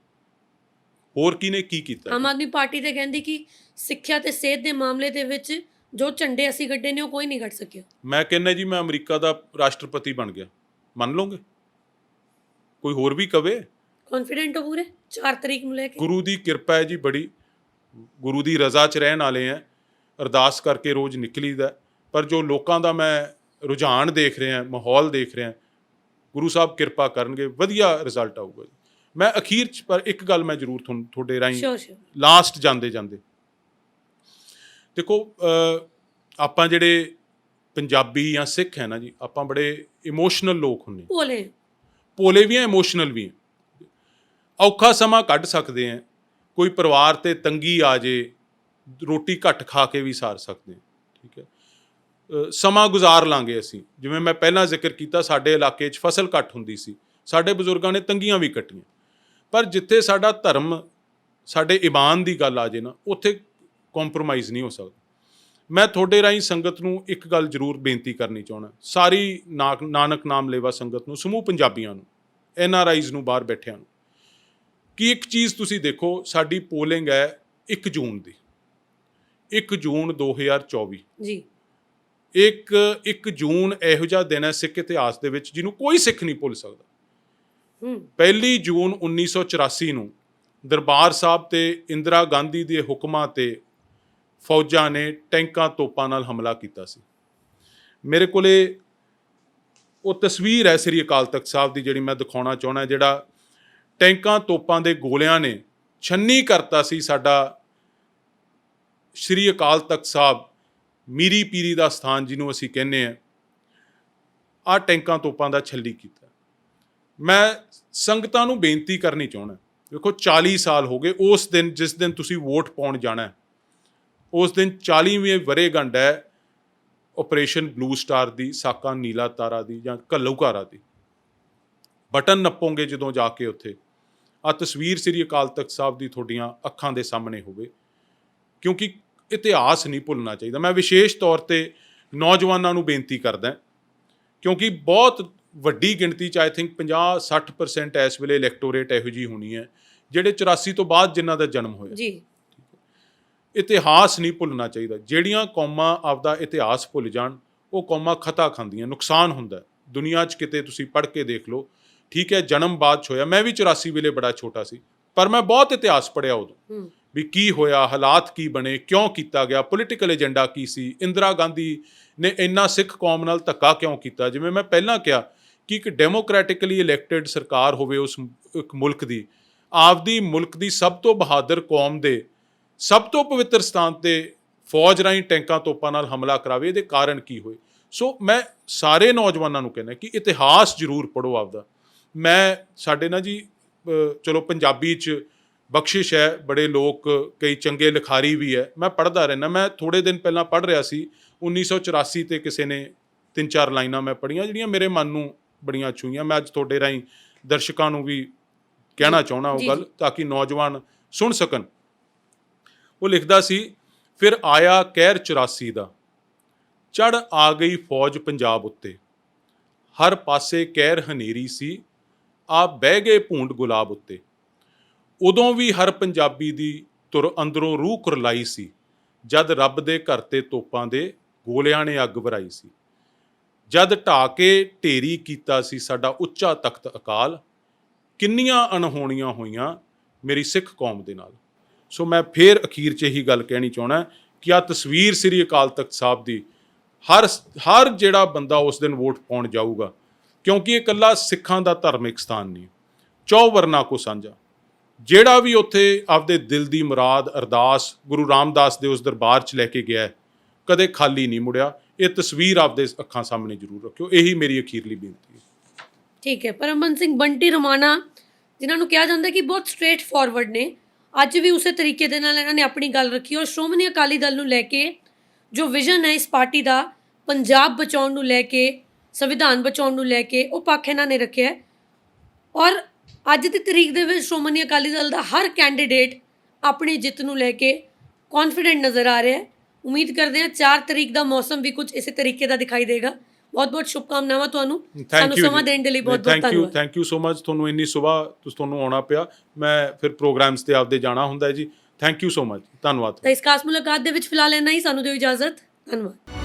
ਹੋਰ ਕਿਹਨੇ ਕੀ ਕੀਤਾ? ਆਮ ਆਦਮੀ ਪਾਰਟੀ ਤੇ ਕਹਿੰਦੀ ਕਿ ਸਿੱਖਿਆ ਤੇ ਸਿਹਤ ਦੇ ਮਾਮਲੇ ਦੇ ਵਿੱਚ ਜੋ ਝੰਡੇ ਅਸੀਂ ਗੱਡੇ ਨੇ ਉਹ ਕੋਈ ਨਹੀਂ ਗੱਡ ਸਕਿਆ। ਮੈਂ ਕਹਿੰਦਾ ਜੀ ਮੈਂ ਅਮਰੀਕਾ ਦਾ ਰਾਸ਼ਟਰਪਤੀ ਬਣ ਗਿਆ। ਮੰਨ ਲਓਗੇ? ਕੋਈ ਹੋਰ ਵੀ ਕਵੇ? ਕੌਨਫੀਡੈਂਟ ਹੋ ਪੂਰੇ? 4 ਤਰੀਕ ਨੂੰ ਲੈ ਕੇ। ਗੁਰੂ ਦੀ ਕਿਰਪਾ ਹੈ ਜੀ ਬੜੀ ਗੁਰੂ ਦੀ ਰਜ਼ਾ 'ਚ ਰਹਿਣ ਵਾਲੇ ਆ। ਅਰਦਾਸ ਕਰਕੇ ਰੋਜ਼ ਨਿਕਲੀਦਾ ਪਰ ਜੋ ਲੋਕਾਂ ਦਾ ਮੈਂ ਰੁਝਾਨ ਦੇਖ ਰਿਹਾ ਮਾਹੌਲ ਦੇਖ ਰਿਹਾ ਗੁਰੂ ਸਾਹਿਬ ਕਿਰਪਾ ਕਰਨਗੇ ਵਧੀਆ ਰਿਜ਼ਲਟ ਆਊਗਾ ਜੀ। ਮੈਂ ਅਖੀਰ 'ਚ ਪਰ ਇੱਕ ਗੱਲ ਮੈਂ ਜ਼ਰੂਰ ਤੁਹਾਨੂੰ ਤੁਹਾਡੇ ਰਾਹੀਂ ਲਾਸਟ ਜਾਂਦੇ ਜਾਂਦੇ। ਦੇਖੋ ਆਪਾਂ ਜਿਹੜੇ ਪੰਜਾਬੀ ਜਾਂ ਸਿੱਖ ਹੈ ਨਾ ਜੀ ਆਪਾਂ ਬੜੇ ਇਮੋਸ਼ਨਲ ਲੋਕ ਹੁੰਨੇ ਭੋਲੇ। ਭੋਲੇ ਵੀ ਆ ਇਮੋਸ਼ਨਲ ਵੀ ਆ। ਔਖਾ ਸਮਾਂ ਕੱਢ ਸਕਦੇ ਆ ਕੋਈ ਪਰਿਵਾਰ ਤੇ ਤੰਗੀ ਆ ਜੇ ਰੋਟੀ ਘੱਟ ਖਾ ਕੇ ਵੀ ਸਾਰ ਸਕਦੇ ਆ ਠੀਕ ਹੈ। ਸਮਾਂ ਗੁਜ਼ਾਰ ਲਾਂਗੇ ਅਸੀਂ। ਜਿਵੇਂ ਮੈਂ ਪਹਿਲਾਂ ਜ਼ਿਕਰ ਕੀਤਾ, ਸਾਡੇ ਇਲਾਕੇ 'ਚ ਫਸਲ ਘੱਟ ਹੁੰਦੀ ਸੀ। ਸਾਡੇ ਬਜ਼ੁਰਗਾਂ ਨੇ ਤੰਗੀਆਂ ਵੀ ਕੱਟੀਆਂ। ਪਰ ਜਿੱਥੇ ਸਾਡਾ ਧਰਮ, ਸਾਡੇ ਈਮਾਨ ਦੀ ਗੱਲ ਆ ਜੇ ਨਾ, ਉੱਥੇ ਕੰਪਰੋਮਾਈਜ਼ ਨਹੀਂ ਹੋ ਸਕਦਾ। ਮੈਂ ਤੁਹਾਡੇ ਰਾਹੀਂ ਸੰਗਤ ਨੂੰ ਇੱਕ ਗੱਲ ਜ਼ਰੂਰ ਬੇਨਤੀ ਕਰਨੀ ਚਾਹੁੰਦਾ। ਸਾਰੀ ਨਾਕ- ਨਾਨਕ ਨਾਮ ਲੇਵਾ ਸੰਗਤ ਨੂੰ, ਸਮੂਹ ਪੰਜਾਬੀਆਂ ਨੂੰ ਐਨ ਆਰ ਆਈਜ਼ ਨੂੰ, ਬਾਹਰ ਬੈਠਿਆਂ ਨੂੰ। ਕਿ ਇੱਕ ਚੀਜ਼ ਤੁਸੀਂ ਦੇਖੋ, ਸਾਡੀ ਪੋਲਿੰਗ ਹੈ 1 ਜੂਨ ਦੀ। 1 ਜੂਨ 2024 ਜੀ। ਇੱਕ 1 ਜੂਨ ਇਹੋ ਜਿਹਾ ਦਿਨ ਹੈ ਸਿੱਖ ਇਤਿਹਾਸ ਦੇ ਵਿੱਚ ਜਿਹਨੂੰ ਕੋਈ ਸਿੱਖ ਨਹੀਂ ਭੁੱਲ ਸਕਦਾ। ਹੂੰ। ਪਹਿਲੀ ਜੂਨ 1984 ਨੂੰ ਦਰਬਾਰ ਸਾਹਿਬ ਤੇ ਇੰਦਰਾ ਗਾਂਧੀ ਦੇ ਹੁਕਮਾਂ ਤੇ ਫੌਜਾਂ ਨੇ ਟੈਂਕਾਂ ਤੋਪਾਂ ਨਾਲ ਹਮਲਾ ਕੀਤਾ ਸੀ। ਮੇਰੇ ਕੋਲੇ ਉਹ ਤਸਵੀਰ ਹੈ ਸ੍ਰੀ ਅਕਾਲ ਤਖਤ ਸਾਹਿਬ ਦੀ ਜਿਹੜੀ ਮੈਂ ਦਿਖਾਉਣਾ ਚਾਹਣਾ ਜਿਹੜਾ ਟੈਂਕਾਂ ਤੋਪਾਂ ਦੇ ਗੋਲਿਆਂ ਨੇ ਛੰਨੀ ਕਰਤਾ ਸੀ ਸਾਡਾ ਸ੍ਰੀ ਅਕਾਲ ਤਖਤ ਸਾਹਿਬ ਮੀਰੀ ਪੀਰੀ ਦਾ ਸਥਾਨ ਜਿਹਨੂੰ ਅਸੀਂ ਕਹਿੰਦੇ ਆ ਆ ਟੈਂਕਾਂ ਤੋਪਾਂ ਦਾ ਛੱਲੀ ਕੀਤਾ। ਮੈਂ ਸੰਗਤਾਂ ਨੂੰ ਬੇਨਤੀ ਕਰਨੀ ਚਾਹੁੰਦਾ ਦੇਖੋ 40 ਸਾਲ ਹੋ ਗਏ, ਉਸ ਦਿਨ, ਜਿਸ ਦਿਨ ਤੁਸੀਂ ਵੋਟ ਪਾਉਣ ਜਾਣਾ ਉਸ ਦਿਨ 40ਵੇਂ ਵਰੇਗੰਢ ਹੈ ਆਪਰੇਸ਼ਨ ਬਲੂ ਸਟਾਰ ਦੀ, ਸਾਕਾ ਨੀਲਾ ਤਾਰਾ ਦੀ ਜਾਂ ਘੱਲੂਘਾਰਾ ਦੀ। ਬਟਨ ਨੱਪੋਗੇ ਜਦੋਂ ਜਾ ਕੇ ਉੱਥੇ। ਆ ਤਸਵੀਰ ਸ੍ਰੀ ਅਕਾਲ ਤਖਤ ਸਾਹਿਬ ਦੀ ਤੁਹਾਡੀਆਂ ਅੱਖਾਂ ਦੇ ਸਾਹਮਣੇ ਹੋਵੇ, ਕਿਉਂਕਿ ਇਤਿਹਾਸ ਨਹੀਂ ਭੁੱਲਣਾ ਚਾਹੀਦਾ। ਮੈਂ ਵਿਸ਼ੇਸ਼ ਤੌਰ ਤੇ ਨੌਜਵਾਨਾਂ ਨੂੰ ਬੇਨਤੀ ਕਰਦਾ ਕਿਉਂਕਿ ਬਹੁਤ ਵੱਡੀ ਗਿਣਤੀ ਚ ਆਈ ਥਿੰਕ 50 60% ਇਸ ਵੇਲੇ ਇਲੈਕਟੋਰੇਟ ਇਹੋ ਜੀ ਹੋਣੀ ਹੈ ਜਿਹੜੇ 84 ਤੋਂ ਬਾਅਦ ਜਿਨ੍ਹਾਂ ਦਾ ਜਨਮ ਹੋਇਆ। ਜੀ। ਇਤਿਹਾਸ ਨਹੀਂ ਭੁੱਲਣਾ ਚਾਹੀਦਾ। ਜਿਹੜੀਆਂ ਕੌਮਾਂ ਆਪਦਾ ਇਤਿਹਾਸ ਭੁੱਲ ਜਾਣ ਉਹ ਕੌਮਾਂ ਖਤਾ ਖਾਂਦੀਆਂ ਨੁਕਸਾਨ ਹੁੰਦਾ। ਦੁਨੀਆ 'ਚ ਕਿਤੇ ਤੁਸੀਂ ਪੜ੍ਹ ਕੇ ਦੇਖ ਲਓ ਠੀਕ ਹੈ ਜਨਮ ਬਾਅਦ ਹੋਇਆ। ਮੈਂ ਵੀ 84 ਵੇਲੇ ਬੜਾ ਛੋਟਾ ਸੀ ਪਰ ਮੈਂ ਬਹੁਤ ਇਤਿਹਾਸ ਪੜ੍ਹਿਆ ਉਦੋਂ। ਵੀ ਕੀ ਹੋਇਆ, ਹਾਲਾਤ ਕੀ ਬਣੇ, ਕਿਉਂ ਕੀਤਾ ਗਿਆ ਪੋਲੀਟੀਕਲ ਏਜੰਡਾ ਕੀ ਸੀ, ਇੰਦਰਾ ਗਾਂਧੀ ਨੇ ਇੰਨਾ ਸਿੱਖ ਕੌਮ ਨਾਲ ਧੱਕਾ ਕਿਉਂ ਕੀਤਾ? ਜਿਵੇਂ ਮੈਂ ਪਹਿਲਾਂ ਕਿਹਾ ਕਿ ਇੱਕ ਡੈਮੋਕ੍ਰੈਟਿਕਲੀ ਇਲੈਕਟਿਡ ਸਰਕਾਰ ਹੋਵੇ ਉਸ ਇੱਕ ਮੁਲਕ ਦੀ, ਆਪਦੀ ਮੁਲਕ ਦੀ ਸਭ ਤੋਂ ਬਹਾਦਰ ਕੌਮ ਦੇ, ਸਭ ਤੋਂ ਪਵਿੱਤਰ ਸਥਾਨ ਤੇ ਫੌਜ ਰਾਹੀਂ ਟੈਂਕਾਂ ਤੋਪਾਂ ਨਾਲ ਹਮਲਾ ਕਰਾਵੇ, ਇਹਦੇ ਕਾਰਨ ਕੀ ਹੋਏ? ਸੋ ਮੈਂ ਸਾਰੇ ਨੌਜਵਾਨਾਂ ਨੂੰ ਕਹਿੰਦਾ ਕਿ ਇਤਿਹਾਸ ਜ਼ਰੂਰ ਪੜੋ ਆਪਦਾ। ਮੈਂ ਸਾਡੇ ਨਾਲ ਜੀ ਚਲੋ ਪੰਜਾਬੀ ਚ ਬਖਸ਼ਿਸ਼ ਹੈ ਬੜੇ ਲੋਕ ਕਈ ਚੰਗੇ ਲਿਖਾਰੀ ਵੀ ਹੈ। ਮੈਂ ਪੜ੍ਹਦਾ ਰਹਿਣਾ ਮੈਂ ਥੋੜੇ ਦਿਨ ਪਹਿਲਾਂ ਪੜ੍ਹ ਰਿਹਾ ਸੀ 1984 ਤੇ ਕਿਸੇ ਨੇ ਤਿੰਨ ਚਾਰ ਲਾਈਨਾਂ ਮੈਂ ਪੜ੍ਹੀਆਂ ਜਿਹੜੀਆਂ ਮੇਰੇ ਮਨ ਨੂੰ ਬੜੀਆਂ ਛੂਈਆਂ। ਮੈਂ ਅੱਜ ਤੁਹਾਡੇ ਰਾਹੀਂ ਦਰਸ਼ਕਾਂ ਨੂੰ ਵੀ ਕਹਿਣਾ ਚਾਹੁੰਦਾ ਉਹ ਗੱਲ। ਤਾਂ ਕਿ ਨੌਜਵਾਨ ਸੁਣ ਸਕਣ। ਉਹ ਲਿਖਦਾ ਸੀ ਫਿਰ ਆਇਆ ਕਹਿਰ 84 ਦਾ। ਚੜ ਆ ਗਈ ਫੌਜ ਪੰਜਾਬ ਉੱਤੇ। ਹਰ ਪਾਸੇ ਕਹਿਰ ਹਨੇਰੀ ਸੀ ਆ ਬਹਿ ਗਏ ਭੂੰਡ ਗੁਲਾਬ ਉੱਤੇ। ਉਦੋਂ ਵੀ ਹਰ ਪੰਜਾਬੀ ਦੀ ਤੁਰ ਅੰਦਰੋਂ ਰੂਹ ਕੁਰਲਾਈ ਸੀ, ਜਦ ਰੱਬ ਦੇ ਘਰ ਤੇ ਤੋਪਾਂ ਦੇ ਗੋਲਿਆਂ ਨੇ ਅੱਗ ਵਰਾਈ ਸੀ। ਜਦ ਢਾ ਕੇ ਢੇਰੀ ਕੀਤਾ ਸੀ ਸਾਡਾ ਉੱਚਾ ਤਖਤ ਅਕਾਲ, ਕਿੰਨੀਆਂ ਅਣਹੋਣੀਆਂ ਹੋਈਆਂ ਮੇਰੀ ਸਿੱਖ ਕੌਮ ਦੇ ਨਾਲ। ਸੋ ਮੈਂ ਫੇਰ ਅਖੀਰ 'ਚ ਇਹੀ ਗੱਲ ਕਹਿਣੀ ਚਾਹਣਾ ਕਿ ਆ ਤਸਵੀਰ ਸ੍ਰੀ ਅਕਾਲ ਤਖਤ ਸਾਹਿਬ ਦੀ ਹਰ ਹਰ ਜਿਹੜਾ ਬੰਦਾ ਉਸ ਦਿਨ ਵੋਟ ਪਾਉਣ ਜਾਊਗਾ, ਕਿਉਂਕਿ ਇਹ ਇਕੱਲਾ ਸਿੱਖਾਂ ਦਾ ਧਾਰਮਿਕ ਸਥਾਨ ਨਹੀਂ, ਚੌ ਵਰਨਾ ਕੋ ਸਾਂਝਾ। ਜਿਹੜਾ ਵੀ ਉੱਥੇ ਆਪਦੇ ਦਿਲ ਦੀ ਮੁਰਾਦ, ਅਰਦਾਸ ਗੁਰੂ ਰਾਮਦਾਸ ਦੇ ਉਸ ਦਰਬਾਰ 'ਚ ਲੈ ਕੇ ਗਿਆ ਕਦੇ ਖਾਲੀ ਨਹੀਂ ਮੁੜਿਆ। ਇਹ ਤਸਵੀਰ ਆਪਦੇ ਅੱਖਾਂ ਸਾਹਮਣੇ ਜ਼ਰੂਰ ਰੱਖਿਓ। ਇਹੀ ਮੇਰੀ ਅਖੀਰਲੀ ਬੇਨਤੀ ਹੈ। ਠੀਕ ਹੈ ਪਰਮਬੰਸ ਸਿੰਘ ਬੰਟੀ ਰਮਾਣਾ, ਜਿਨ੍ਹਾਂ ਨੂੰ ਕਿਹਾ ਜਾਂਦਾ ਕਿ ਬਹੁਤ ਸਟ੍ਰੇਟ ਫਾਰਵਰਡ ਨੇ। ਅੱਜ ਵੀ ਉਸੇ ਤਰੀਕੇ ਦੇ ਨਾਲ ਇਹਨਾਂ ਨੇ ਆਪਣੀ ਗੱਲ ਰੱਖੀ ਔਰ ਸ਼੍ਰੋਮਣੀ ਅਕਾਲੀ ਦਲ ਨੂੰ ਲੈ ਕੇ, ਜੋ ਵਿਜ਼ਨ ਹੈ ਇਸ ਪਾਰਟੀ ਦਾ, ਪੰਜਾਬ ਬਚਾਉਣ ਨੂੰ ਲੈ ਕੇ, ਸੰਵਿਧਾਨ ਬਚਾਉਣ ਨੂੰ ਲੈ ਕੇ, ਉਹ ਪੱਖ ਇਹਨਾਂ ਨੇ ਰੱਖਿਆ ਔਰ ਅੱਜ ਦੀ ਤਰੀਕ ਦੇ ਵਿੱਚ ਸ਼੍ਰੋਮਣੀ ਅਕਾਲੀ ਦਲ ਦਾ ਹਰ ਕੈਂਡੀਡੇਟ ਆਪਣੀ ਜਿੱਤ ਨੂੰ ਲੈ ਕੇ ਕੌਨਫੀਡੈਂਟ ਨਜ਼ਰ ਆ ਰਿਹਾ ਹੈ। ਉਮੀਦ ਕਰਦੇ ਹਾਂ 4 ਤਰੀਕ ਦਾ ਮੌਸਮ ਵੀ ਕੁਝ ਇਸੇ ਤਰੀਕੇ ਦਾ ਦਿਖਾਈ ਦੇਗਾ। ਬਹੁਤ ਬਹੁਤ ਸ਼ੁਭਕਾਮਨਾਵਾਂ ਤੁਹਾਨੂੰ। ਸਾਨੂੰ ਸਮਾਂ ਦੇਣ ਦੇ ਲਈ ਬਹੁਤ ਬਹੁਤ ਥੈਂਕ ਯੂ ਧੰਨਵਾਦ। ਥੈਂਕ ਯੂ ਸੋ ਮਚ ਤੁਹਾਨੂੰ ਇੰਨੀ ਸਵੇਰ ਤੁਸੀਂ ਤੁਹਾਨੂੰ ਆਉਣਾ ਪਿਆ। ਮੈਂ ਫਿਰ ਪ੍ਰੋਗਰਾਮਸ ਤੇ ਆਪਦੇ ਜਾਣਾ ਹੁੰਦਾ ਜੀ। ਥੈਂਕ ਯੂ ਸੋ ਮਚ ਧੰਨਵਾਦ। ਤਾਂ ਇਸ ਖਾਸ ਮੁਲਾਕਾਤ ਦੇ ਵਿੱਚ ਫਿਲਹਾਲ ਇੰਨਾ ਹੀ। ਸਾਨੂੰ ਦਿਓ ਇਜਾਜ਼ਤ। ਧੰਨਵਾਦ।